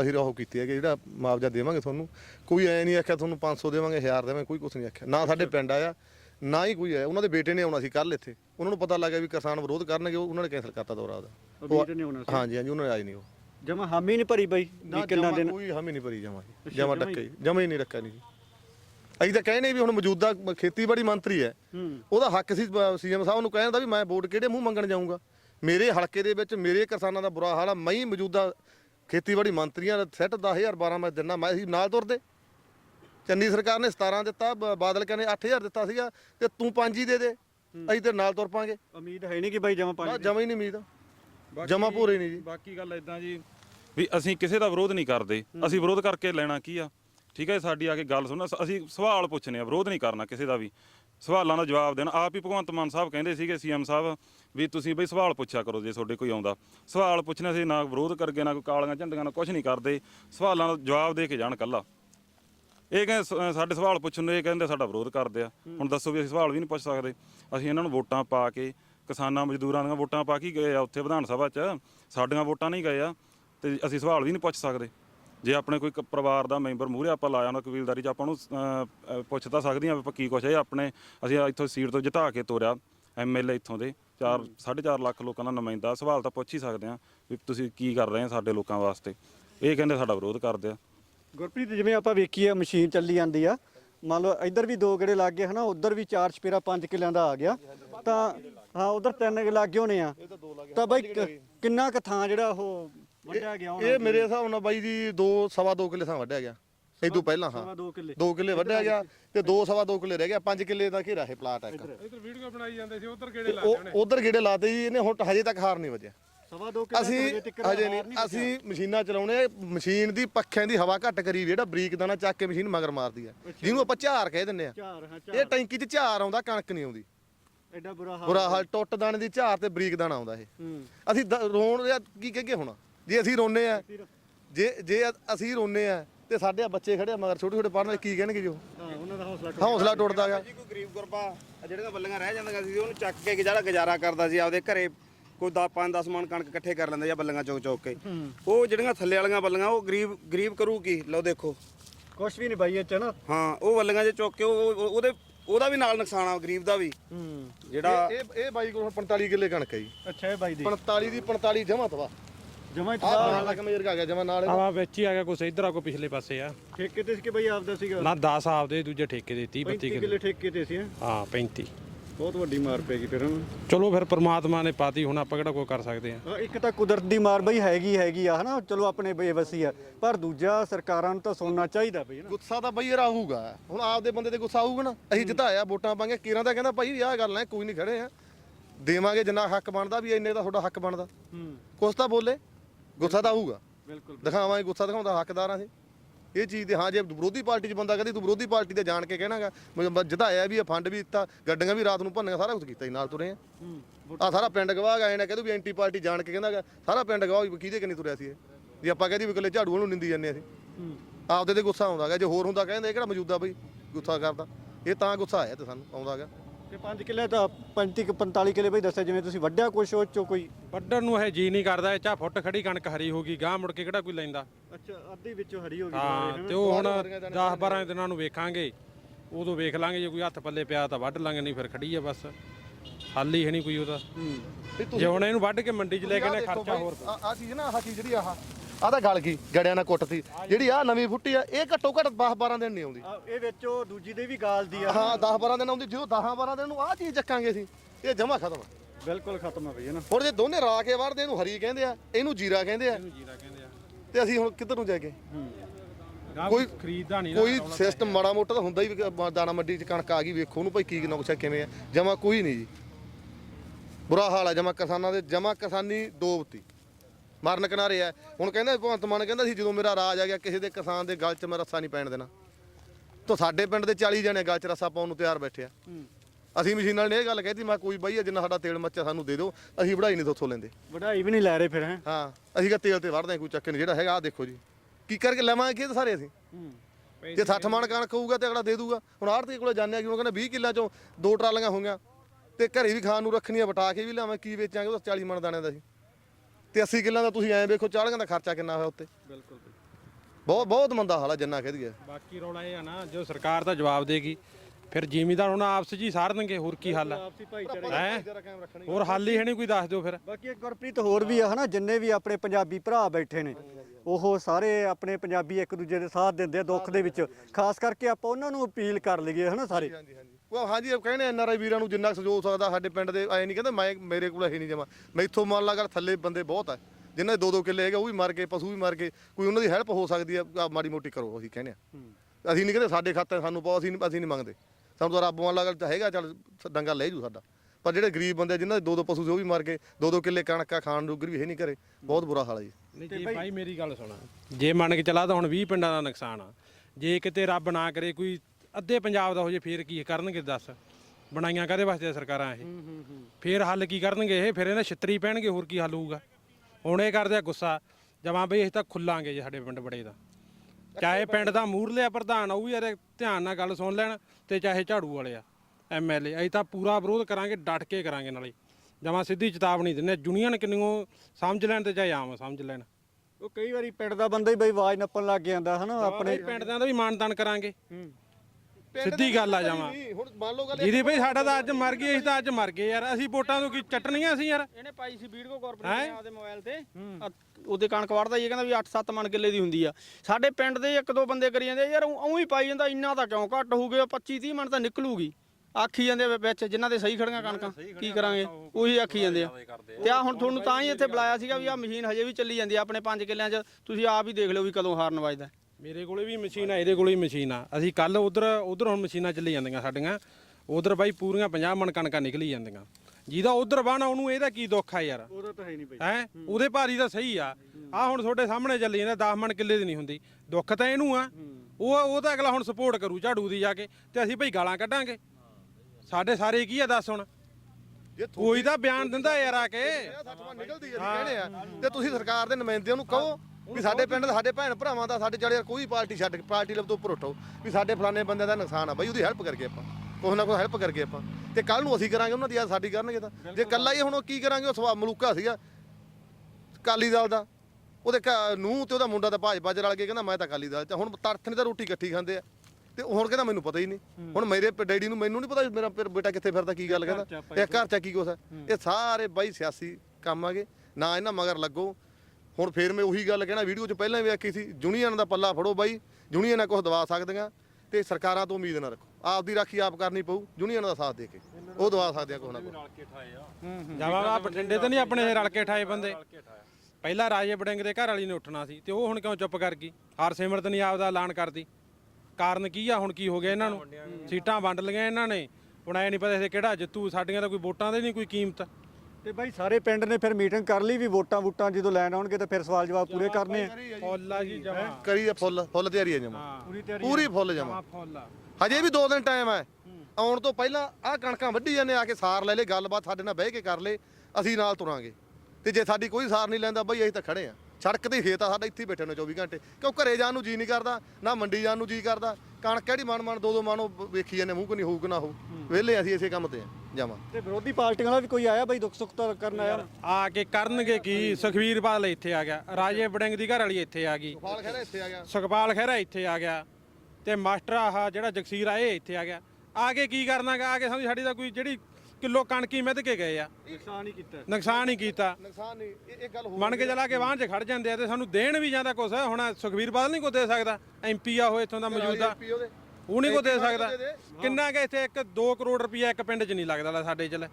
ਅਸੀਂ ਉਹ ਕੀਤੇ ਹੈਗੇ ਜਿਹੜਾ ਮੁਆਵਜ਼ਾ ਦੇਵਾਂਗੇ ਤੁਹਾਨੂੰ। ਕੋਈ ਐ ਨਹੀਂ ਆਖਿਆ ਤੁਹਾਨੂੰ 500 ਦੇਵਾਂਗੇ 1000 ਦੇਵਾਂਗੇ ਕੋਈ ਕੁਝ ਨਹੀਂ ਆਖਿਆ। ਨਾ ਸਾਡੇ ਪਿੰਡ ਆਇਆ ਨਾ ਹੀ ਕੋਈ ਆਇਆ। ਉਹਨਾਂ ਦੇ ਬੇਟੇ ਨੇ ਆਉਣਾ ਸੀ ਕੱਲ ਇੱਥੇ। ਉਹਨਾਂ ਨੂੰ ਪਤਾ ਲੱਗਾ ਵੀ ਕਿਸਾਨ ਵਿਰੋਧ ਕਰਨਗੇ ਉਹ ਉਹਨਾਂ ਨੇ ਕੈਂਸਲ ਕਰਤਾ ਦੌਰਾ ਉਹਦਾ। ਉਹ ਬੇਟੇ ਨੇ ਆਉਣਾ ਸੀ। ਹਾਂਜੀ ਹਾਂਜੀ ਉਹਨਾਂ ਨੇ ਆਏ ਨਹੀਂ ਉਹ। ਜਮਾ ਹਾਮੀ ਨਹੀਂ ਭਰੀ ਬਾਈ ਵੀ ਕਿੰਨਾ ਜਮਾਂ ਦਿਨ ਕੋਈ ਹਮੀ ਨਹੀਂ ਭਰੀ ਜਮਾ ਜਮਾ ਜਮਾਂ ਡੱਕੇ ਜਮਾ ਹੀ ਨਹੀਂ ਰੱਖਿਆ ਨਹੀਂ ਜੀ। ਅਸੀਂ ਤਾਂ ਕਹਿੰਦੇ ਵੀ ਹੁਣ ਮੌਜੂਦਾ ਖੇਤੀਬਾੜੀ ਮੰਤਰੀ ਹੈ ਹੂੰ। ਉਹਦਾ ਹੱਕ ਸੀ ਸੀਐਮ ਸਾਹਿਬ ਨੂੰ ਕਹਿੰਦਾ ਵੀ ਮੈਂ ਵੋਟ ਕਿਹੜੇ ਮੂੰਹ ਮੰਗਣ ਜਾਊਂਗਾ। ਮੇਰੇ ਹਲਕੇ ਦੇ ਵਿੱਚ ਮੇਰੇ ਕਿਸਾਨਾਂ ਦਾ ਬੁਰਾ ਹਾਲ ਆ ਮੈਂ ਹੀ ਮੌਜੂਦਾ ਖੇਤੀਬਾੜੀ ਮੰਤਰੀਆਂ ਦਾ ਸੈੱਟ 10000 12 ਮੈਂ ਦਿੰਦਾ ਮੈਂ ਅਸੀਂ ਨਾਲ ਤੁਰਦੇ। ਚੰਨੀ ਸਰਕਾਰ ਨੇ 17 ਦਿੱਤਾ ਬ- ਬਾਦਲ ਕਹਿੰਦੇ 8000 ਦਿੱਤਾ ਸੀਗਾ ਤੇ ਤੂੰ ਪੰਜ ਹੀ ਦੇ ਦੇ ਅਸੀਂ ਤੇ ਨਾਲ ਤੁਰ ਪਾਂਗੇ। ਉਮੀਦ ਹੈ ਨਹੀਂ ਕਿ ਬਾਈ ਜਮਾ ਨਾ ਪੰਜ ਜਮਾ ਹੀ ਨਹੀਂ ਉਮੀਦ। ਜਮਾ ਪੂਰੇ ਨਹੀਂ ਜੀ। ਬਾਕੀ ਗੱਲ ਇਦਾਂ ਜੀ ਵੀ ਅਸੀਂ ਕਿਸੇ ਦਾ ਵਿਰੋਧ ਨਹੀਂ ਕਰਦੇ ਅਸੀਂ ਵਿਰੋਧ ਕਰਕੇ ਲੈਣਾ ਕੀ ਆ? ਠੀਕ ਹੈ ਸਾਡੀ ਆ ਕੇ ਗੱਲ ਸੁਣੋ ਅਸੀਂ ਸਵਾਲ ਪੁੱਛਨੇ ਆ ਵਿਰੋਧ ਨਹੀਂ ਕਰਨਾ ਕਿਸੇ ਦਾ ਵੀ। ਸਵਾਲਾਂ ਦਾ ਜਵਾਬ ਦੇਣਾ। ਆਪ ਹੀ ਭਗਵੰਤ ਮਾਨ ਸਾਹਿਬ ਕਹਿੰਦੇ ਸੀਗੇ ਸੀਐਮ ਸਾਹਿਬ ਵੀ ਤੁਸੀਂ ਬਈ ਸਵਾਲ ਪੁੱਛਿਆ ਕਰੋ ਜੇ ਤੁਹਾਡੇ ਕੋਈ ਆਉਂਦਾ। ਸਵਾਲ ਪੁੱਛਣਾ ਸੀ ਨਾ ਵਿਰੋਧ ਕਰਕੇ ਨਾ ਕੋਈ ਕਾਲੀਆਂ ਝੰਡੀਆਂ ਨਾਲ ਕੁਝ ਨਹੀਂ ਕਰਦੇ। ਸਵਾਲਾਂ ਦਾ ਜਵਾਬ ਦੇ ਕੇ ਜਾਣ ਕੱਲਾ ਇਹ ਕਹਿੰਦੇ ਸਾਡੇ ਸਵਾਲ ਪੁੱਛਣ ਨੂੰ ਇਹ ਕਹਿੰਦੇ ਸਾਡਾ ਵਿਰੋਧ ਕਰਦੇ ਆ। ਹੁਣ ਦੱਸੋ ਵੀ ਅਸੀਂ ਸਵਾਲ ਵੀ ਨਹੀਂ ਪੁੱਛ ਸਕਦੇ। ਅਸੀਂ ਇਹਨਾਂ ਨੂੰ ਵੋਟਾਂ ਪਾ ਕੇ ਕਿਸਾਨਾਂ ਮਜ਼ਦੂਰਾਂ ਦੀਆਂ ਵੋਟਾਂ ਪਾ ਕੇ ਗਏ ਆ ਉੱਥੇ ਵਿਧਾਨ ਸਭਾ 'ਚ। ਸਾਡੀਆਂ ਵੋਟਾਂ ਨਹੀਂ ਗਏ ਆ ਤੇ ਅਸੀਂ ਸਵਾਲ ਵੀ ਨਹੀਂ ਪੁੱਛ ਸਕਦੇ। ਜੇ ਆਪਣੇ ਕੋਈ ਪਰਿਵਾਰ ਦਾ ਮੈਂਬਰ ਮੂਹਰੇ ਆਪਾਂ ਲਾਇਆ ਉਹਨਾਂ ਕਬੀਲਦਾਰੀ 'ਚ, ਆਪਾਂ ਨੂੰ ਪੁੱਛ ਤਾਂ ਸਕਦੀਆਂ ਵੀ ਆਪਾਂ ਕੀ ਕੁਛ ਹੈ ਆਪਣੇ, ਅਸੀਂ ਇੱਥੋਂ ਸੀਟ ਤੋਂ ਜਿਤਾ ਕੇ ਤੋਰਿਆ ਐਮਐਲਏ ਇੱਥੋਂ ਦੇ। 4 4.5 ਲੱਖ ਲੋਕਾਂ ਦਾ ਨੁਮਾਇੰਦਾ, ਸਵਾਲ ਤਾਂ ਪੁੱਛ ਹੀ ਸਕਦੇ ਆ ਵੀ ਤੁਸੀਂ ਕੀ ਕਰ ਰਹੇ ਆ ਸਾਡੇ ਲੋਕਾਂ ਵਾਸਤੇ। ਇਹ ਕਹਿੰਦੇ ਸਾਡਾ ਵਿਰੋਧ ਕਰਦੇ ਆ। ਗੁਰਪ੍ਰੀਤ, ਜਿਵੇਂ ਆਪਾਂ ਵੇਖੀਏ, ਮਸ਼ੀਨ ਚੱਲੀ ਜਾਂਦੀ ਆ ਮੰਨ ਲਓ ਇੱਧਰ ਵੀ ਦੋ ਗੇੜੇ ਲੱਗ ਗਏ ਹਨਾ ਉੱਧਰ ਵੀ ਚਾਰ ਚਪੇਰਾ ਪੰਜ ਕਿੱਲਿਆਂ ਦਾ ਆ ਗਿਆ। ਤਾਂ ਹਾਂ ਉੱਧਰ ਤਿੰਨ ਕੁ ਲੱਗ ਗਏ ਹੋਣੇ ਆ। ਤਾਂ ਬਾਈ ਕ- ਕਿੰਨਾ ਕੁ ਥਾਂ ਜਿਹੜਾ ਉਹ ਵੱਢਿਆ ਗਿਆ ਇਹ ਮੇਰੇ ਹਿਸਾਬ ਨਾਲ ਬਾਈ ਜੀ 2 ਸਵਾ 2 ਕਿੱਲੇ ਥਾਂ ਵੱਢਿਆ ਗਿਆ। ਇਹ ਤੋਂ ਪਹਿਲਾਂ ਹਾਂ। ਸਵਾ ਦੋ ਕਿੱਲੇ। 2 ਕਿੱਲੇ ਵੱਢਿਆ ਗਿਆ ਤੇ 2 ਸਵਾ 2 ਕਿੱਲੇ ਰਹਿ ਗਿਆ। 5 ਕਿੱਲੇ ਦਾ ਘੇਰਾ ਇਹ ਪਲਾਟ ਹੈ ਇੱਕ। ਇਧਰ ਵੀਡੀਓ ਬਣਾਈ ਜਾਂਦੇ ਸੀ ਉਧਰ ਕਿਹੜੇ ਉਹ ਉਧਰ ਗੇੜੇ ਲਾਤੇ ਜੀ ਇਹਨੇ ਹੁਣ ਹਜੇ ਤੱਕ ਹਾਰ ਨਹੀਂ ਵੱਜਿਆ। ਸਵਾ ਅਸੀਂ ਹਜੇ ਨਹੀਂ ਅਸੀਂ ਮਸ਼ੀਨਾਂ ਚਲਾਉਣੇ ਆ, ਮਸ਼ੀਨ ਦੀ ਪੱਖਿਆਂ ਦੀ ਹਵਾ ਘੱਟ ਕਰੀ ਵੀ ਜਿਹੜਾ ਬਰੀਕ ਦਾਣਾ ਚੱਕ ਕੇ ਮਸ਼ੀਨ ਮਗਰ ਮਾਰਦੀ ਆ। ਜਿਹਨੂੰ ਆਪਾਂ ਝਾਰ ਕਹਿ ਦਿੰਦੇ ਆ। ਹਾਂ ਇਹ ਟੈਂਕੀ 'ਚ ਝਾਰ ਆਉਂਦਾ ਕਣਕ ਨਹੀਂ ਆਉਂਦੀ। ਐਡਾ ਬੁਰਾ ਹਾਲ ਬੁਰਾ ਹਾਲ ਟੁੱਟ ਦਾਣੇ ਦੀ ਝਾਰ ਤੇ ਬਰੀਕ ਦਾਣਾ ਆਉਂਦਾ ਇਹ। ਹੂੰ। ਅਸੀਂ ਦ- ਰੋਣ ਰਿਆ ਕੀ ਕਹਗੇ ਹੁਣ? ਜੇ ਅਸੀਂ ਰੋਨੇ ਆ ਜੇ ਜੇ ਅਸੀਂ ਰੋਨੇ ਆ ਤੇ ਸਾਡੇ ਆ ਬੱਚੇ ਖੜੇ ਆ ਮਗਰ ਛੋਟੇ ਛੋਟੇ ਪੜ੍ਹਨ ਵਾਲੇ ਕੀ ਕਹਿਣਗੇ ਜੋ ਹਾਂ ਉਹਨਾਂ ਦਾ ਹੌਸਲਾ ਹੌਸਲਾ ਟੁੱਟਦਾ ਗਾ। ਜੀ ਕੋਈ ਗਰੀਬ ਗੁਰਬਾ ਜਿਹੜੀਆਂ ਬੱਲੀਆਂ ਰਹਿ ਜਾਂਦੀਆਂ ਸੀ ਉਹਨੂੰ ਚੱਕ ਕੇ ਜਿਹੜਾ ਗੁਜ਼ਾਰਾ ਕਰਦਾ ਸੀ ਆਪਦੇ ਘਰੇ ਕੋਈ 10 5 10 ਮਣ ਕਣਕ ਇਕੱਠੇ ਕਰ ਲੈਂਦੇ ਜਾਂ ਬੱਲੀਆਂ ਚੌਕ ਚੌਕ ਕੇ। ਉਹ ਜਿਹੜੀਆਂ ਥੱਲੇ ਵਾਲੀਆਂ ਬੱਲੀਆਂ ਉਹ ਗਰੀਬ ਗਰੀਬ ਕਰੂ ਕੀ? ਲਓ ਦੇਖੋ। ਕੁਛ ਵੀ ਨਹੀਂ ਬਾਈ ਇਹ ਚ ਨਾ। ਹਾਂ ਉਹ ਬੱਲੀਆਂ ਜੇ ਚੁੱਕ ਕੇ ਉਹ ਉਹ- ਉਹਦੇ ਉਹਦਾ ਵੀ ਨਾਲ ਨੁਕਸਾਨ ਆ ਗਰੀਬ ਦਾ ਵੀ। ਹੂੰ। ਜਿਹੜਾ ਇਹ ਇਹ ਬਾਈ ਕੋਲ ਹੁਣ 45 ਕਿੱਲੇ ਕਣਕ ਹੈ ਜੀ। ਅੱਛਾ ਇਹ ਬਾਈ ਦੀ। 45 ਦੀ 45 ਜਮਾ ਤਵਾ। ਜਮਾ ਆਹ ਨਾਲ ਲੱਗ ਮੇਰ ਆ ਗਿਆ ਜਮਾ ਨਾਲ। ਆਵਾ ਵਿੱਚ ਹੀ ਆ ਗਿਆ ਕੁਛ ਇਧਰ ਆ ਕੋ ਪਿਛਲੇ ਪਾਸੇ ਆ। ਠੇਕੇ ਤੇ ਸੀ ਕਿ ਬਾਈ ਆਪਦਾ ਸੀਗਾ? ਨਾ 10 ਆਪਦੇ ਦੂਜੇ ਠੇਕੇ ਦੇ 30 32 35 ਕਿੱਲੇ। ਕਿੱਲੇ ਠੇਕੇ ਤੇ ਸੀ ਹੈਂ। ਹਾਂ 35 ਬਹੁਤ ਵੱਡੀ ਮਾਰ ਪੈ ਗਈ ਫਿਰ ਉਹਨੂੰ ਚਲੋ ਫਿਰ ਪ੍ਰਮਾਤਮਾ ਨੇ ਪਾਤੀ ਹੁਣ ਆਪਾਂ ਕਿਹੜਾ ਕੋਈ ਕਰ ਸਕਦੇ ਆ ਇੱਕ ਤਾਂ ਕੁਦਰਤ ਦੀ ਮਾਰ ਬਈ ਹੈਗੀ ਹੈਗੀ ਆ ਹਨਾ? ਚਲੋ ਆਪਣੇ ਬੇਵਸੀ ਆ ਪਰ ਦੂਜਾ ਸਰਕਾਰਾਂ ਨੂੰ ਤਾਂ ਸੁਣਨਾ ਚਾਹੀਦਾ ਬਈ ਨਾ ਗੁੱਸਾ ਤਾਂ ਬਾਈ ਇਹ ਆਊਗਾ ਹੁਣ ਆਪਦੇ ਬੰਦੇ ਤੇ ਗੁੱਸਾ ਆਊਗਾ ਨਾ। ਅਸੀਂ ਜਿਤਾਇਆ ਵੋਟਾਂ ਪਾਂਗੇ ਕੀਰਾਂ ਦਾ ਕਹਿੰਦਾ ਭਾਈ ਆਹ ਗੱਲ ਐ ਕੋਈ ਨਹੀਂ ਖੜੇ ਆ। ਦੇਵਾਂਗੇ ਜਿੰਨਾ ਹੱਕ ਬਣਦਾ ਵੀ ਇੰਨੇ ਦਾ ਤੁਹਾਡਾ ਹੱਕ ਬਣਦਾ। ਹੂੰ। ਕੁਛ ਤਾਂ ਬੋਲੇ ਗੁੱਸਾ ਤਾਂ ਆਊਗਾ। ਬਿਲਕੁਲ ਦਿਖਾਵਾਂਗੇ ਗੁੱਸਾ ਦਿਖਾਉਂਦਾ ਹੱਕਦਾਰ ਆ ਅਸੀਂ ਇਹ ਚੀਜ਼ ਦੇ ਹਾਂ ਜੇ ਵਿਰੋਧੀ ਪਾਰਟੀ 'ਚ ਬੰਦਾ ਕਹਿੰਦੀ ਤੂੰ ਵਿਰੋਧੀ ਪਾਰਟੀ ਦੇ ਜਾਣ ਕੇ ਕਹਿਣਾਗਾ ਜਿਤਾਇਆ ਵੀ ਆ ਫੰਡ ਵੀ ਦਿੱਤਾ ਗੱਡੀਆਂ ਵੀ ਰਾਤ ਨੂੰ ਭੰਨੀਆਂ ਸਾਰਾ ਕੁਝ ਕੀਤਾ ਹੀ ਨਾਲ ਤੁਰੇ ਆ। ਹੂੰ ਆ ਸਾਰਾ ਪਿੰਡ ਗਵਾਹ ਗਾ ਇਹਨੇ ਕਹਿੰਦੇ ਵੀ ਐਂਟੀ ਪਾਰਟੀ ਜਾਣ ਕੇ ਕਹਿੰਦਾਗਾ ਸਾਰਾ ਪਿੰਡ ਗਵਾਹ ਵੀ ਕਿਹਦੇ ਕਿੰਨੀ ਤੁਰਿਆ ਸੀ ਇਹ? ਜੇ ਆਪਾਂ ਕਹਿੰਦੀ ਵੀ ਇਕੱਲੇ ਝਾੜੂ ਨੂੰ ਨਿੰਦੀ ਜਾਂਦੇ ਅਸੀਂ। ਹੂੰ। ਆਪਦੇ ਤੇ ਗੁੱਸਾ ਆਉਂਦਾਗਾ ਜੇ ਹੋਰ ਹੁੰਦਾ ਕਹਿੰਦੇ ਇਹ ਕਿਹੜਾ ਮੌਜੂਦਾ ਬਈ ਗੁੱਸਾ ਕਰਦਾ। ਇਹ ਤਾਂ ਗੁੱਸਾ ਆਇਆ ਤੇ ਸਾਨੂੰ ਆਉਂਦਾਗਾ। ਤੇ 5 ਕਿੱਲੇ ਤਾਂ 35 ਕੁ 45 ਕਿੱਲੇ ਬਈ ਦੱਸਿਆ ਜਿਵੇਂ ਤੁਸੀਂ ਵੱਡਿਆ ਕੁਛ ਉਹ ਚੋਂ ਕੋਈ ਵੱਢਣ ਨੂੰ ਇਹ ਜੀ ਨਹੀਂ ਕਰਦਾ ਇਹ ਚਾ ਫੁੱਟ ਖੜੀ ਕਣਕ ਹਰੀ ਹੋ ਗਈ ਗਾਂ ਮੁੜ ਕੇ ਕਿਹੜਾ ਕੋਈ ਲੈਂਦਾ? ਅੱਛਾ ਅੱਧੀ ਵਿੱਚੋਂ ਹਰੀ ਹੋ ਗਈ ਹਾਂ ਤੇ ਉਹ ਹੁਣ 10 12 ਦਿਨਾਂ ਨੂੰ ਵੇਖਾਂਗੇ ਉਦੋਂ ਵੇਖ ਲਾਂਗੇ ਜੇ ਕੋਈ ਹੱਥ ਪੱਲੇ ਪਿਆ ਤਾਂ ਵੱਢ ਲਾਂਗੇ ਨਹੀਂ ਫਿਰ ਖੜੀ ਆ ਬਸ। ਹੱਲ ਹੀ ਹੈ ਨਹੀਂ ਕੋਈ ਉਹਦਾ। ਜੇ ਹੁਣ ਇਹਨੂੰ ਵੱਢ ਕੇ ਮੰਡੀ 'ਚ ਲੈ ਕੇ ਨਾ ਖਰਚਾ ਹੋਰ ਆ ਆ ਚੀਜ਼ ਨਾ ਆਹ ਚੀਜ਼ ਜਿਹੜੀ ਆਹ ਆਹ ਤਾਂ ਗਲ ਗਈ ਗੜਿਆਂ ਨਾਲ ਕੁੱਟਤੀ ਜਿਹੜੀ ਆ ਨਵੀਂ ਫੁੱਟੀ ਆ ਇਹ ਘੱਟੋ ਘੱਟ 10 12 ਦਿਨ ਨਹੀਂ ਆਉਂਦੀ। ਆ, ਇਹ ਵਿੱਚ ਉਹ ਦੂਜੀ ਦੇ ਵੀ ਗਾਲ ਦੀ ਆ। ਹਾਂ 10 12 ਦਿਨ ਆਉਂਦੀ। ਜਦੋਂ 10 12 ਦਿਨ ਨੂੰ ਆਹ ਚੀਜ਼ ਚੱਕਾਂਗੇ ਅਸੀਂ ਇਹ ਜਮਾ ਖਤਮ ਆ। ਬਿਲਕੁਲ ਖਤਮ ਆ ਬਈ ਨਾ? ਹੁਣ ਜੇ ਦੋਨੇ ਰਲਾ ਕੇ ਵੜਦੇ ਇਹਨੂੰ ਹਰੀ ਕਹਿੰਦੇ ਆ ਇਹਨੂੰ ਜੀਰਾ ਕਹਿੰਦੇ ਆ। ਜੀਰਾ ਕਹਿੰਦੇ ਆ। ਤੇ ਅਸੀਂ ਹੁਣ ਕਿੱਧਰ ਨੂੰ ਜਾ ਕੇ? ਗਾਂ ਕੋਈ- ਖਰੀਦਦਾ ਨਹੀਂ ਨਾ ਕੋਈ ਸਿਸਟਮ ਮਾੜਾ ਮੋਟਾ ਤਾਂ ਹੁੰਦਾ ਹੀ ਵੀ ਕਿ ਦਾਣਾ ਮੰਡੀ 'ਚ ਕਣਕ ਆ ਗਈ ਵੇਖੋ ਉਹਨੂੰ ਭਾਈ ਕੀ ਨੁਕਸਾ ਕਿਵੇਂ ਆ। ਜਮਾ ਕੋਈ ਨਹੀਂ ਜੀ। ਬੁਰਾ ਹਾਲ ਆ ਜਮਾ ਕਿਸਾਨਾਂ ਦੇ ਜਮਾ ਕਿਸਾਨੀ ਡੋਬਤੀ ਮਰਨ ਕਿਨਾਰੇ ਆ। ਹੁਣ ਕਹਿੰਦਾ ਭਗਵੰਤ ਮਾਨ ਕਹਿੰਦਾ ਸੀ ਜਦੋਂ ਮੇਰਾ ਰਾਜ ਆ ਗਿਆ ਕਿਸੇ ਦੇ ਕਿਸਾਨ ਦੇ ਗਲ 'ਚ ਮੈਂ ਰੱਸਾ ਨਹੀਂ ਪੈਣ ਦੇਣਾ। ਤਾਂ ਸਾਡੇ ਪਿੰਡ ਦੇ 40 ਜਣੇ ਗਲ 'ਚ ਰੱਸਾ ਪਾਉਣ ਨੂੰ ਤਿਆਰ ਬੈਠੇ ਆ। ਅਸੀਂ ਮਸ਼ੀਨਾਂ ਨੇ ਇਹ ਗੱਲ ਕਹਿਤੀ ਮੈਂ ਕੋਈ ਬਈ ਜਿੰਨਾ ਸਾਡਾ ਤੇਲ ਮੱਚਾ ਸਾਨੂੰ ਦੇ ਦਿਓ ਅਸੀਂ ਵਢਾਈ ਨਹੀਂ ਉੱਥੋਂ ਲੈਂਦੇ। ਵਢਾਈ ਵੀ ਨਹੀਂ ਲੈ ਰਹੇ ਫਿਰ ਹੈ? ਹਾਂ ਅਸੀਂ ਕਾ ਤੇਲ ਤੇ ਵੜਦੇ ਕੋਈ ਚੱਕੇ ਨਹੀਂ ਜਿਹੜਾ ਹੈਗਾ ਆ ਦੇਖੋ ਜੀ। ਕੀ ਕਰਕੇ ਲਵਾਂਗੇ ਕੀ ਇਹ ਤਾਂ ਸਾਰੇ ਅਸੀਂ? ਜੇ 60 ਮਣ ਕਣਕ ਹੋਊਗਾ ਤੇ ਅਗਲਾ ਦੇ ਦੂਗਾ। ਹੁਣ ਆੜਤੀ ਕੋਲੇ ਜਾਂਦੇ ਆ ਕਿ ਉਹ ਕਹਿੰਦਾ 20 ਕਿੱਲਾ ਚੋਂ ਦੋ ਟਰਾਲੀਆਂ ਹੋਈਆਂ ਤੇ ਘਰੇ ਵੀ ਖਾਣ ਨੂੰ ਰੱਖਣੀਆਂ ਵਟਾ ਕੇ ਵੀ ਲਿਆਵਾਂ ਕੀ ਵੇਚਾਂਗੇ ਉਹ 40 ਮਣ ਦਾਣੇ ਦਾ ਸੀ। ਤੇ 80 ਕਿੱਲਾਂ ਦਾ ਤੁਸੀਂ ਐਂ ਵੇਖੋ 40 ਦਾ ਖਰਚਾ ਕਿੰਨਾ ਹੋਇਆ ਉੱਤੇ। ਬਿਲਕੁਲ ਬਹੁਤ ਬਹੁਤ ਮੰਦਾ ਹਾਲ ਆ ਜਿੰਨਾ ਕਹਿ ਦਈਏ। ਬਾਕੀ ਰੌਲਾ ਇਹ ਆ ਨਾ ਜੋ ਸਰਕਾਰ ਦਾ ਜਵਾਬ ਦੇਗੀ ਫਿਰ ਜ਼ਿਮੀਦਾਰ ਹੁਣ ਆਪਸ 'ਚ ਹੀ ਸਾਰ ਦੇਣਗੇ ਹੋਰ ਕੀ ਹੱਲ ਆ? ਆਪਸੀ ਭਾਈਚਾਰੇ ਹੈ? ਹੋਰ ਹੱਲ ਹੀ ਹੈ ਨਹੀਂ ਕੋਈ ਦੱਸ ਦਿਓ ਫਿਰ। ਬਾਕੀ ਇੱਕ ਗੁਰਪ੍ਰੀਤ ਹੋਰ ਵੀ ਆ ਹਨਾ ਜਿੰਨੇ ਵੀ ਆਪਣੇ ਪੰਜਾਬੀ ਭਰਾ ਬੈਠੇ ਨੇ ਉਹ ਸਾਰੇ ਆਪਣੇ ਪੰਜਾਬੀ ਇੱਕ ਦੂਜੇ ਦੇ ਸਾਥ ਦਿੰਦੇ ਆ ਦੁੱਖ ਦੇ ਵਿੱਚ। ਖਾਸ ਕਰਕੇ ਆਪਾਂ ਉਹਨਾਂ ਨੂੰ ਅਪੀਲ ਕਰ ਲਈਏ ਹਨਾ ਸਾਰੇ। ਹਾਂਜੀ ਹਾਂਜੀ। ਉਹ ਹਾਂਜੀ ਇਹ ਕਹਿੰਦੇ ਐਨ ਆਰ ਆਈ ਵੀਰਾਂ ਨੂੰ ਜਿੰਨਾ ਸਹਿਯੋਗ ਸਕਦਾ ਸਾਡੇ ਪਿੰਡ ਦੇ ਐ ਨਹੀਂ ਕਹਿੰਦੇ ਮੈਂ ਮੇਰੇ ਕੋਲ ਹੈ ਨਹੀਂ ਜਮਾ। ਮੈਥੋਂ ਮੰਨ ਲਾ ਗੱਲ ਥੱਲੇ ਬੰਦੇ ਬਹੁਤ ਆ ਜਿਨ੍ਹਾਂ ਦੇ ਦੋ ਦੋ ਕਿੱਲੇ ਹੈਗੇ ਉਹ ਵੀ ਮਰ ਗਏ ਪਸ਼ੂ ਵੀ ਮਰ ਗਏ ਕੋਈ ਉਹਨਾਂ ਦੀ ਹੈਲਪ ਹੋ ਸਕਦੀ ਆ ਮਾੜੀ ਮੋਟੀ ਕਰੋ ਅਸੀਂ ਕਹਿੰਦੇ ਆ। ਅਸੀਂ ਨਹੀਂ ਕਹਿੰਦੇ ਸਾਡੇ ਖਾਤੇ ਸਾਨੂੰ ਪਾਓ ਅਸੀਂ ਅਸੀਂ ਨਹੀਂ ਮੰਗਦੇ। ਸਾਨੂੰ ਤਾਂ ਰੱਬ ਮੰਨ ਲਾ ਗੱਲ ਹੈਗਾ ਚੱਲ ਡੰਗਾ ਲੈ ਜੂ ਸਾਡਾ। ਪਰ ਜਿਹੜੇ ਗਰੀਬ ਬੰਦੇ ਆ, ਜਿਨ੍ਹਾਂ ਦੇ ਦੋ ਦੋ ਪਸ਼ੂ ਸੀ ਉਹ ਵੀ ਮਰ ਗਏ ਦੋ ਦੋ ਕਿੱਲੇ ਕਣਕਾਂ ਖਾਣ ਨੂੰ ਵੀ ਹੈ ਨਹੀਂ ਘਰੇ ਬਹੁਤ ਬੁਰਾ ਹਾਲ ਆ ਜੀ। ਨਹੀਂ ਜੀ ਭਾਈ ਮੇਰੀ ਗੱਲ ਸੁਣਾ। ਜੇ ਮੰਨ ਕੇ ਚਲਾ ਤਾਂ ਹੁਣ 20 ਪਿੰਡਾਂ ਦਾ ਨੁਕਸਾਨ ਆ। ਜੇ ਕਿਤੇ ਰੱਬ ਨਾ ਕਰੇ ਕੋਈ ਅੱਧੇ ਪੰਜਾਬ ਦਾ ਹੋ ਜੇ ਫੇਰ ਕੀ ਕਰਨਗੇ ਦੱਸ। ਬਣਾਈਆਂ ਕਾਦੇ ਵਾਸਤੇ ਆ ਸਰਕਾਰਾਂ ਇਹ? ਫੇਰ ਹੱਲ ਕੀ ਕਰਨਗੇ ਇਹ? ਫਿਰ ਇਹਨਾਂ ਛਿੱਤਰੀ ਪੈਣਗੇ ਹੋਰ ਕੀ ਹੱਲ ਹੋਊਗਾ? ਹੁਣ ਇਹ ਕਰਦੇ ਆ ਗੁੱਸਾ। ਜਮਾਂ ਬਈ ਅਸੀਂ ਤਾਂ ਖੁੱਲਾਂਗੇ ਜੇ ਸਾਡੇ ਪਿੰਡ ਬੜੇ ਦਾ। ਚਾਹੇ ਪਿੰਡ ਦਾ ਮੂਰਲੇ ਪ੍ਰਧਾਨ ਉਹ ਵੀ ਇਹਦੇ ਧਿਆਨ ਨਾਲ ਗੱਲ ਸੁਣ ਲੈਣ ਤੇ ਚਾਹੇ ਝਾੜੂ ਵਾਲੇ ਆ ਐਮਐਲਏ ਅਸੀਂ ਤਾਂ ਪੂਰਾ ਵਿਰੋਧ ਕਰਾਂਗੇ ਡਟ ਕੇ ਕਰਾਂਗੇ ਨਾਲੇ। ਜਮਾਂ ਸਿੱਧੀ ਚੇਤਾਵਨੀ ਦਿੰਦੇ। ਯੂਨੀਅਨ ਕਿੰਨੀਓ ਸਮਝ ਲੈਣ ਤੇ ਚਾਹੇ ਆਮ ਸਮਝ ਲੈਣ। ਉਹ ਕਈ ਵਾਰੀ ਪਿੰਡ ਦਾ ਬੰਦਾ ਹੀ ਬਈ ਆਵਾਜ਼ ਨੱਪਣ ਲੱਗ ਜਾਂਦਾ ਹਨਾ ਆਪਣੇ ਪਿੰਡ ਦਾ ਵੀ ਮਾਨਤਾਨ ਕਰਾਂਗੇ। ਸਿੱਧੀ ਗੱਲ ਆ ਜਾਵਾਂ। ਹੁਣ ਮੰਨ ਲਓ ਗੱਲ ਜਿਹਦੀ ਬਈ ਸਾਡਾ ਤਾਂ ਅੱਜ ਮਰ ਗਏ ਅਸੀਂ ਤਾਂ ਅੱਜ ਮਰ ਗਏ ਯਾਰ ਅਸੀਂ ਵੋਟਾਂ ਤੋਂ ਕੀ ਚੱਟਣੀਆਂ ਅਸੀਂ ਯਾਰ? ਇਹਨੇ ਪਾਈ ਸੀ ਵੀਡੀਓ ਕਾਰਪੋਰੇਸ਼ਨ ਨੇ ਆਪਦੇ ਮੋਬਾਈਲ ਤੇ। ਉਹਦੇ ਕਣਕ ਵੜਦਾ ਇਹ ਕਹਿੰਦਾ ਵੀ 8-7 ਮਣ ਕਿੱਲੇ ਦੀ ਹੁੰਦੀ ਆ। ਸਾਡੇ ਪਿੰਡ ਦੇ ਇੱਕ ਦੋ ਬੰਦੇ ਕਰੀ ਜਾਂਦੇ ਯਾਰ ਉਹ ਹੀ ਪਾਈ ਜਾਂਦਾ ਇੰਨਾ ਤਾਂ ਕਿਉਂ ਘੱਟ ਹੋਊਗੇ 25-30 ਮਣ ਤਾਂ ਨਿਕਲੂਗੀ। ਆਖੀ ਜਾਂਦੇ ਵਿੱਚ ਜਿਨ੍ਹਾਂ ਦੇ ਸਹੀ ਖੜੀਆਂ ਕਣਕਾਂ ਕੀ ਕਰਾਂਗੇ? ਉਹੀ ਆਖੀ ਜਾਂਦੇ ਆ। ਤੇ ਆ। ਹੁਣ ਤੁਹਾਨੂੰ ਤਾਂ ਹੀ ਇੱਥੇ ਬੁਲਾਇਆ ਸੀਗਾ ਵੀ ਆ ਮਸ਼ੀਨ ਹਜੇ ਵੀ ਚੱਲੀ ਜਾਂਦੀ ਆ ਆਪਣੇ 5 ਕਿੱਲਿਆਂ 'ਚ। ਤੁਸੀਂ ਆਪ ਹੀ ਦੇਖ ਲਿਓ ਵੀ ਕਦੋਂ ਹਾਰਨ ਵੱਜਦਾ। ਮੇਰੇ ਕੋਲੇ ਵੀ ਮਸ਼ੀਨ ਆ ਇਹਦੇ ਕੋਲੇ ਵੀ ਮਸ਼ੀਨ ਆ। ਅਸੀਂ ਕੱਲ ਉਧਰ ਉਧਰ ਹੁਣ ਮਸ਼ੀਨਾਂ ਚੱਲੀ ਜਾਂਦੀਆਂ ਸਾਡੀਆਂ। ਉਧਰ ਬਾਈ ਪੂਰੀਆਂ 50 ਮਣ ਕਣਕਾਂ ਨਿਕਲੀ ਜਾਂਦੀਆਂ। ਜਿਹਦਾ ਉਧਰ ਬਾਣਾ ਉਹਨੂੰ ਇਹਦਾ ਕੀ ਦੁੱਖ ਆ ਯਾਰ? ਉਹਦਾ ਤਾਂ ਹੈ ਨਹੀਂ ਬਈ। ਹੈ? ਉਹਦੇ ਭਾਰੀ ਤਾਂ ਸਹੀ ਆ। ਆ ਹੁਣ ਤੁਹਾਡੇ ਸਾਹਮਣੇ ਚੱਲੀ ਜਾਂਦਾ 10 ਮਣ ਕਿੱਲੇ ਦੀ ਨਹੀਂ ਹੁੰਦੀ। ਦੁੱਖ ਤਾਂ ਇਹਨੂੰ ਆ। ਉਹ ਉਹ ਤਾਂ ਅਗਲਾ ਹੁਣ ਸਪੋਰਟ ਕਰੂ ਝਾੜੂ ਦੀ ਜਾ ਕੇ ਤੇ ਅਸੀਂ ਭਈ ਗਾਲਾਂ ਕੱਢਾਂਗੇ। ਸਾਡੇ ਸਾਰੇ ਕੀ ਆ ਦੱਸ ਹੁਣ? ਜੇ ਕੋਈ ਤਾਂ ਬਿਆਨ ਦਿੰਦਾ ਯਾਰ ਆ ਕੇ। ਸੱਚਵਾ ਨਿਕਲਦੀ ਹੈ ਕਹਿੰਦੇ ਆ। ਤੇ ਤੁਸੀਂ ਸਰਕਾਰ ਦੇ ਨੁਮਾਇੰਦਿਆਂ ਨੂੰ ਕਹੋ। ਵੀ ਸਾਡੇ ਪਿੰਡ ਦੇ ਸਾਡੇ ਭੈਣ ਭਰਾਵਾਂ ਦਾ ਸਾਡੇ ਚੜੇ ਕੋਈ ਪਾਰਟੀ ਛੱਡ ਪਾਰਟੀ ਲੱਭ ਤੋਂ ਉੱਪਰ ਉਠੋ ਵੀ ਸਾਡੇ ਫਲਾਣੇ ਬੰਦੇ ਦਾ ਨੁਕਸਾਨ ਆ ਬਾਈ ਉਹਦੀ ਹੈਲਪ ਕਰਕੇ ਆਪਾਂ ਕੁਛ ਨਾ ਕੁਛ ਹੈਲਪ ਕਰਕੇ ਆਪਾਂ। ਤੇ ਕੱਲ ਨੂੰ ਅਸੀਂ ਕਰਾਂਗੇ ਉਹਨਾਂ ਦੀ ਆ ਸਾਡੀ ਕਰਨਗੇ ਤਾਂ। ਜੇ ਕੱਲਾ ਹੀ ਹੁਣ ਉਹ ਕੀ ਕਰਾਂਗੇ ਉਹ ਸਵਾ ਮਲੂਕਾ ਸੀਗਾ। ਕਾਲੀ ਦਲ ਦਾ। ਉਹਦੇ ਨੂੰ ਤੇ ਉਹਦਾ ਮੁੰਡਾ ਤਾਂ ਭਾਜਪਾ ਚ ਰਲ ਕੇ ਕਹਿੰਦਾ ਮੈਂ ਤਾਂ ਕਾਲੀ ਦਲ ਚ ਹੁਣ ਤੜਥ ਨੇ ਤਾਂ ਰੋਟੀ ਇਕੱਠੀ ਖਾਂਦੇ ਆ। ਤੇ ਹੁਣ ਕਹਿੰਦਾ ਮੈਨੂੰ ਪਤਾ ਹੀ ਨਹੀਂ। ਹੁਣ ਮੇਰੇ ਡੈਡੀ ਨੂੰ ਮੈਨੂੰ ਨਹੀਂ ਪਤਾ ਮੇਰਾ ਬੇਟਾ ਕਿੱਥੇ ਫਿਰਦਾ ਕੀ ਗੱਲ ਕਹਿੰਦਾ? ਇਹ ਘਰ ਚ ਕੀ ਹੈ। ਇਹ ਸਾਰੇ ਬਾਈ ਸਿਆਸੀ ਕੰਮ ਆਗੇ। ਨਾ ਇਹਨਾਂ ਮਗਰ ਲੱਗੋ। ਹੁਣ ਫੇਰ ਮੈਂ ਉਹੀ ਗੱਲ ਕਹਿਣਾ ਵੀਡੀਓ 'ਚ ਪਹਿਲਾਂ ਵੀ ਆਖੀ ਸੀ ਯੂਨੀਅਨ ਦਾ ਪੱਲਾ ਫੜੋ ਬਾਈ ਯੂਨੀਅਨ ਨਾਲ ਕੁਝ ਦਵਾ ਸਕਦੀਆਂ ਤੇ ਸਰਕਾਰਾਂ ਤੋਂ ਉਮੀਦ ਨਾ ਰੱਖੋ। ਆਪਦੀ ਰਾਖੀ ਆਪ ਕਰਨੀ ਪਊ ਯੂਨੀਅਨ ਦਾ ਸਾਥ ਦੇ ਕੇ। ਉਹ ਦਵਾ ਸਕਦੇ ਆ ਕੁਛ ਨਾ ਕੁਛ। ਜਾਵਾ ਆ। ਬਠਿੰਡੇ ਤੇ ਨਹੀਂ ਆਪਣੇ ਇਹ ਰਲ ਕੇ ਠਾਏ ਬੰਦੇ। ਪਹਿਲਾਂ ਰਾਜੇ ਬੜਿੰਗ ਦੇ ਘਰ ਵਾਲੀ ਨੇ ਉੱਠਣਾ ਸੀ ਤੇ ਉਹ ਹੁਣ ਕਿਉਂ ਚੁੱਪ ਕਰ ਗਈ? ਹਰਸਿਮਰਤ ਨੇ ਆਪਦਾ ਐਲਾਨ ਕਰਦੀ। ਕਾਰਨ ਕੀ ਆ? ਹੁਣ ਕੀ ਹੋ ਗਿਆ ਇਹਨਾਂ ਨੂੰ? ਸੀਟਾਂ ਵੰਡ ਲਈਆਂ ਇਹਨਾਂ ਨੇ। ਹੁਣ ਐ ਨਹੀਂ ਪਤਾ ਇੱਥੇ ਕਿਹੜਾ ਜਿੱਤੂ। ਸਾਡੀਆਂ ਤਾਂ ਕੋਈ ਵੋਟਾਂ ਦੀ ਨਹੀਂ ਕੋਈ ਕੀਮਤ। ਤੇ ਬਾਈ ਸਾਰੇ ਪਿੰਡ ਨੇ ਫਿਰ ਮੀਟਿੰਗ ਕਰ ਲਈ ਵੀ ਵੋਟਾਂ ਵੋਟਾਂ ਜਦੋਂ ਲੈਣ ਆਉਣਗੇ ਤਾਂ ਫਿਰ ਸਵਾਲ ਜਵਾਬ ਪੂਰੇ ਕਰਨੇ ਆ। ਫੁੱਲ ਆ ਜੀ ਜਮਾ। ਕਰੀ ਫੁੱਲ ਫੁੱਲ ਤਿਆਰੀ ਆ ਜਮਾ। ਪੂਰੀ ਤਿਆਰੀ ਪੂਰੀ ਫੁੱਲ ਜਮਾ। ਫੁੱਲ ਹਜੇ ਵੀ 2 ਦਿਨ ਟਾਈਮ ਹੈ। ਆਉਣ ਤੋਂ ਪਹਿਲਾਂ ਆਹ ਕਣਕਾਂ ਵੱਢੀ ਜਾਂਦੇ ਆ ਕੇ ਸਾਰ ਲੈ ਲੈ ਗੱਲਬਾਤ ਸਾਡੇ ਨਾਲ ਬਹਿ ਕੇ ਕਰ ਲੈ ਅਸੀਂ ਨਾਲ ਤੁਰਾਂਗੇ। ਤੇ ਜੇ ਸਾਡੀ ਕੋਈ ਸਾਰ ਨਹੀਂ ਲੈਂਦਾ ਬਈ ਅਸੀਂ ਤਾਂ ਖੜੇ ਆ। ਸੜਕ ਤੇ ਹੀ ਖੇਤ ਆ ਸਾਡਾ ਇੱਥੇ ਹੀ ਬੈਠੇ ਨੇ 24 ਘੰਟੇ। ਕਿਉਂ ਘਰੇ ਜਾਣ ਨੂੰ ਜੀ ਨਹੀਂ ਕਰਦਾ ਨਾ ਮੰਡੀ ਜਾਣ ਨੂੰ ਜੀ ਕਰਦਾ। ਕਣਕ ਕਿਹੜੀ ਮਨ ਮਨ ਦੋ ਦੋ ਮਨੋਂ ਵੇਖੀ ਜਾਂਦੇ ਮੂੰਹ ਕਿ ਨਹੀਂ ਹੋਊ ਕਿ ਨਾ ਹੋਊ। ਵਿਹਲੇ ਅਸੀਂ ਇਸੇ ਕੰਮ ਤੇ ਆ। ਜਾਵਾਂ। ਤੇ ਵਿਰੋਧੀ ਪਾਰਟੀਆਂ ਵਾਲਾ ਵੀ ਕੋਈ ਆਇਆ ਬਾਈ ਦੁੱਖ ਸੁੱਖ ਤਾਂ ਕਰਨ ਆਇਆ? ਆ ਕੇ ਕਰਨਗੇ ਕੀ? ਸੁਖਵੀਰ ਬਾਦਲ ਇੱਥੇ ਆ ਗਿਆ। ਰਾਜੇ ਬੜਿੰਗ ਦੀ ਘਰ ਵਾਲੀ ਇੱਥੇ ਆ ਗਈ। ਫਾਲ ਖੈਰਾ ਇੱਥੇ ਆ ਗਿਆ। ਸੁਖਪਾਲ ਖਹਿਰਾ ਇੱਥੇ ਆ ਗਿਆ। ਤੇ ਮਾਸਟਰ ਆਹ ਜਿਹੜਾ ਜਗਸੀਰ ਆ ਇਹ ਇੱਥੇ ਆ ਗਿਆ। ਆ ਕੇ ਕੀ ਕਰਨਾਗਾ ਆ ਕੇ ਸਮਝ ਸਾਡੀ ਤਾਂ ਕੋਈ ਜਿਹੜੀ ਕਿਲੋ ਕਣਕੀ ਮਿੱਧ ਕੇ ਗਏ ਆ। ਨੁਕਸਾਨ ਹੀ ਕੀਤਾ। ਨੁਕਸਾਨ ਹੀ ਕੀਤਾ। ਨੁਕਸਾਨ ਨਹੀਂ ਇਹ ਇਹ ਗੱਲ ਹੋ ਮੰਨ ਕੇ ਚਲਾ ਕੇ ਵਾਹਨ 'ਚ ਖੜ ਜਾਂਦੇ ਆ ਤੇ ਸਾਨੂੰ ਦੇਣ ਵੀ ਜਾਂਦਾ ਕੁਛ ਹੁਣ ਸੁਖਵੀਰ ਬਾਦਲ ਨਹੀਂ ਕੋ ਦੇ ਸਕਦਾ। ਐਮਪੀ ਆ ਉਹ ਇੱਥੋਂ ਦਾ ਮੌਜੂਦਾ। ਉਹਦੇ। ਉਹ ਨਹੀਂ ਕੋ ਦੇ ਸਕਦਾ। ਦੇ ਦੇ। ਕਿੰਨਾ ਕਿ ਇੱਥੇ ਇੱਕ 2 ਕਰੋੜ ਰੁਪਈਆ ਇੱਕ ਪਿੰਡ 'ਚ ਨਹੀਂ ਲੱਗਦਾ ਲੈ ਸਾਡੇ 'ਚ ਲੈ।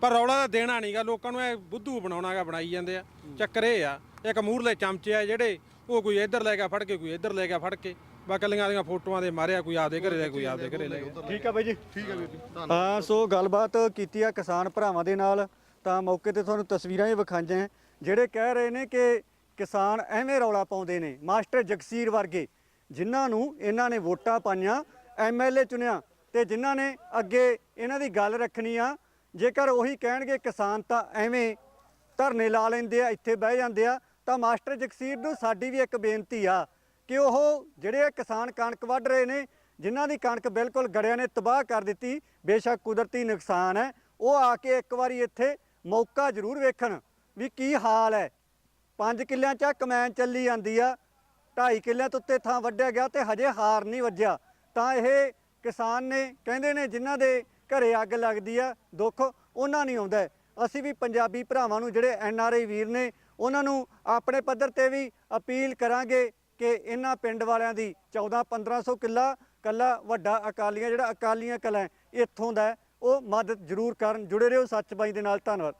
ਪਰ ਰੌਲਾ ਤਾਂ ਦੇਣਾ ਨਹੀਂਗਾ ਲੋਕਾਂ ਨੂੰ ਇਹ ਬੁੱਧੂ ਬਣਾਉਣਾਗਾ ਬਣਾਈ ਜਾਂਦੇ ਆ। ਚੱਕਰ ਇਹ ਆ ਇੱਕ ਮੂਹਰਲੇ ਚਮਚੇ ਆ ਜਿਹੜੇ ਉਹ ਕੋਈ ਇੱਧਰ ਲੈ ਗਿਆ ਫੜ ਕੇ ਕੋਈ ਇੱਧਰ ਲੈ ਗਿਆ ਫੜ ਕੇ। ਬਾ ਕੱਲੀਆਂ ਦੀਆਂ ਫੋਟੋਆਂ ਦੇ ਮਾਰਿਆ ਕੋਈ ਆਪਦੇ ਘਰੇ ਲੈ ਕੋਈ ਆਪਦੇ ਘਰੇ ਲੈ ਗਿਆ। ਠੀਕ ਆ ਬਾਈ ਜੀ? ਠੀਕ ਹੈ ਬੀਬੀ ਹਾਂ ਸੋ ਗੱਲਬਾਤ ਕੀਤੀ ਆ ਕਿਸਾਨ ਭਰਾਵਾਂ ਦੇ ਨਾਲ ਤਾਂ ਮੌਕੇ ਤੇ ਤੁਹਾਨੂੰ ਤਸਵੀਰਾਂ ਹੀ ਵਿਖਾਈਆਂ। ਜਿਹੜੇ ਕਹਿ ਰਹੇ ਨੇ ਕਿ ਕਿਸਾਨ ਐਵੇਂ ਰੌਲਾ ਪਾਉਂਦੇ ਨੇ ਮਾਸਟਰ ਜਗਸੀਰ ਵਰਗੇ। ਜਿਨ੍ਹਾਂ ਨੂੰ ਇਹਨਾਂ ਨੇ ਵੋਟਾਂ ਪਾਈਆਂ ਐਮਐਲਏ ਚੁਣਿਆ ਤੇ ਜਿਨ੍ਹਾਂ ਨੇ ਅੱਗੇ ਇਹਨਾਂ ਦੀ ਗੱਲ ਰੱਖਣੀ ਆ, ਜੇਕਰ ਉਹੀ ਕਹਿਣਗੇ ਕਿਸਾਨ ਤਾਂ ਐਵੇਂ ਧਰਨੇ ਲਾ ਲੈਂਦੇ ਆ, ਇੱਥੇ ਬਹਿ ਜਾਂਦੇ ਆ, ਤਾਂ ਮਾਸਟਰ ਜਗਸੀਰ ਨੂੰ ਸਾਡੀ ਵੀ ਇੱਕ ਬੇਨਤੀ ਆ ਕਿ ਉਹ ਜਿਹੜੇ ਕਿਸਾਨ ਕਣਕ ਵੱਢ ਰਹੇ ਨੇ, ਜਿਨ੍ਹਾਂ ਦੀ ਕਣਕ ਬਿਲਕੁਲ ਗੜਿਆਂ ਨੇ ਤਬਾਹ ਕਰ ਦਿੱਤੀ, ਬੇਸ਼ੱਕ ਕੁਦਰਤੀ ਨੁਕਸਾਨ ਹੈ, ਉਹ ਆ ਕੇ ਇੱਕ ਵਾਰੀ ਇੱਥੇ ਮੌਕਾ ਜ਼ਰੂਰ ਵੇਖਣ ਵੀ ਕੀ ਹਾਲ ਹੈ। 5 ਕਿੱਲਿਆਂ 'ਚ ਕਮੈਨ ਚੱਲੀ ਜਾਂਦੀ ਆ 2.5 ਕਿੱਲਿਆਂ ਤੋਂ ਉੱਤੇ ਥਾਂ ਵੱਢਿਆ ਗਿਆ ਤੇ ਹਜੇ ਹਾਰ ਨਹੀਂ ਵੱਜਿਆ। ਤਾਂ ਇਹ ਕਿਸਾਨ ਨੇ ਕਹਿੰਦੇ ਨੇ ਜਿਨ੍ਹਾਂ ਦੇ ਘਰੇ ਅੱਗ ਲੱਗਦੀ ਆ, ਦੁੱਖ ਉਹਨਾਂ ਨਹੀਂ ਆਉਂਦਾ ਅਸੀਂ ਵੀ ਪੰਜਾਬੀ ਭਰਾਵਾਂ ਨੂੰ ਜਿਹੜੇ ਐਨ ਆਰ ਆਈ ਵੀਰ ਨੇ, ਉਹਨਾਂ ਨੂੰ ਆਪਣੇ ਪੱਧਰ ਤੇ ਵੀ ਅਪੀਲ ਕਰਾਂਗੇ ਕਿ ਇਹਨਾਂ ਪਿੰਡ ਵਾਲਿਆਂ ਦੀ 14 1500 ਕਿੱਲਾ, ਕੱਲਾ ਵੱਡਾ ਅਕਾਲੀਆਂ, ਜਿਹੜਾ ਅਕਾਲੀਆਂ ਕਲਾ ਇੱਥੋਂ ਦਾ ਉਹ ਮਦਦ ਜ਼ਰੂਰ ਕਰਨ। ਜੁੜੇ ਰਹੋ ਸੱਚ ਬਾਈ ਦੇ ਨਾਲ, ਧੰਨਵਾਦ।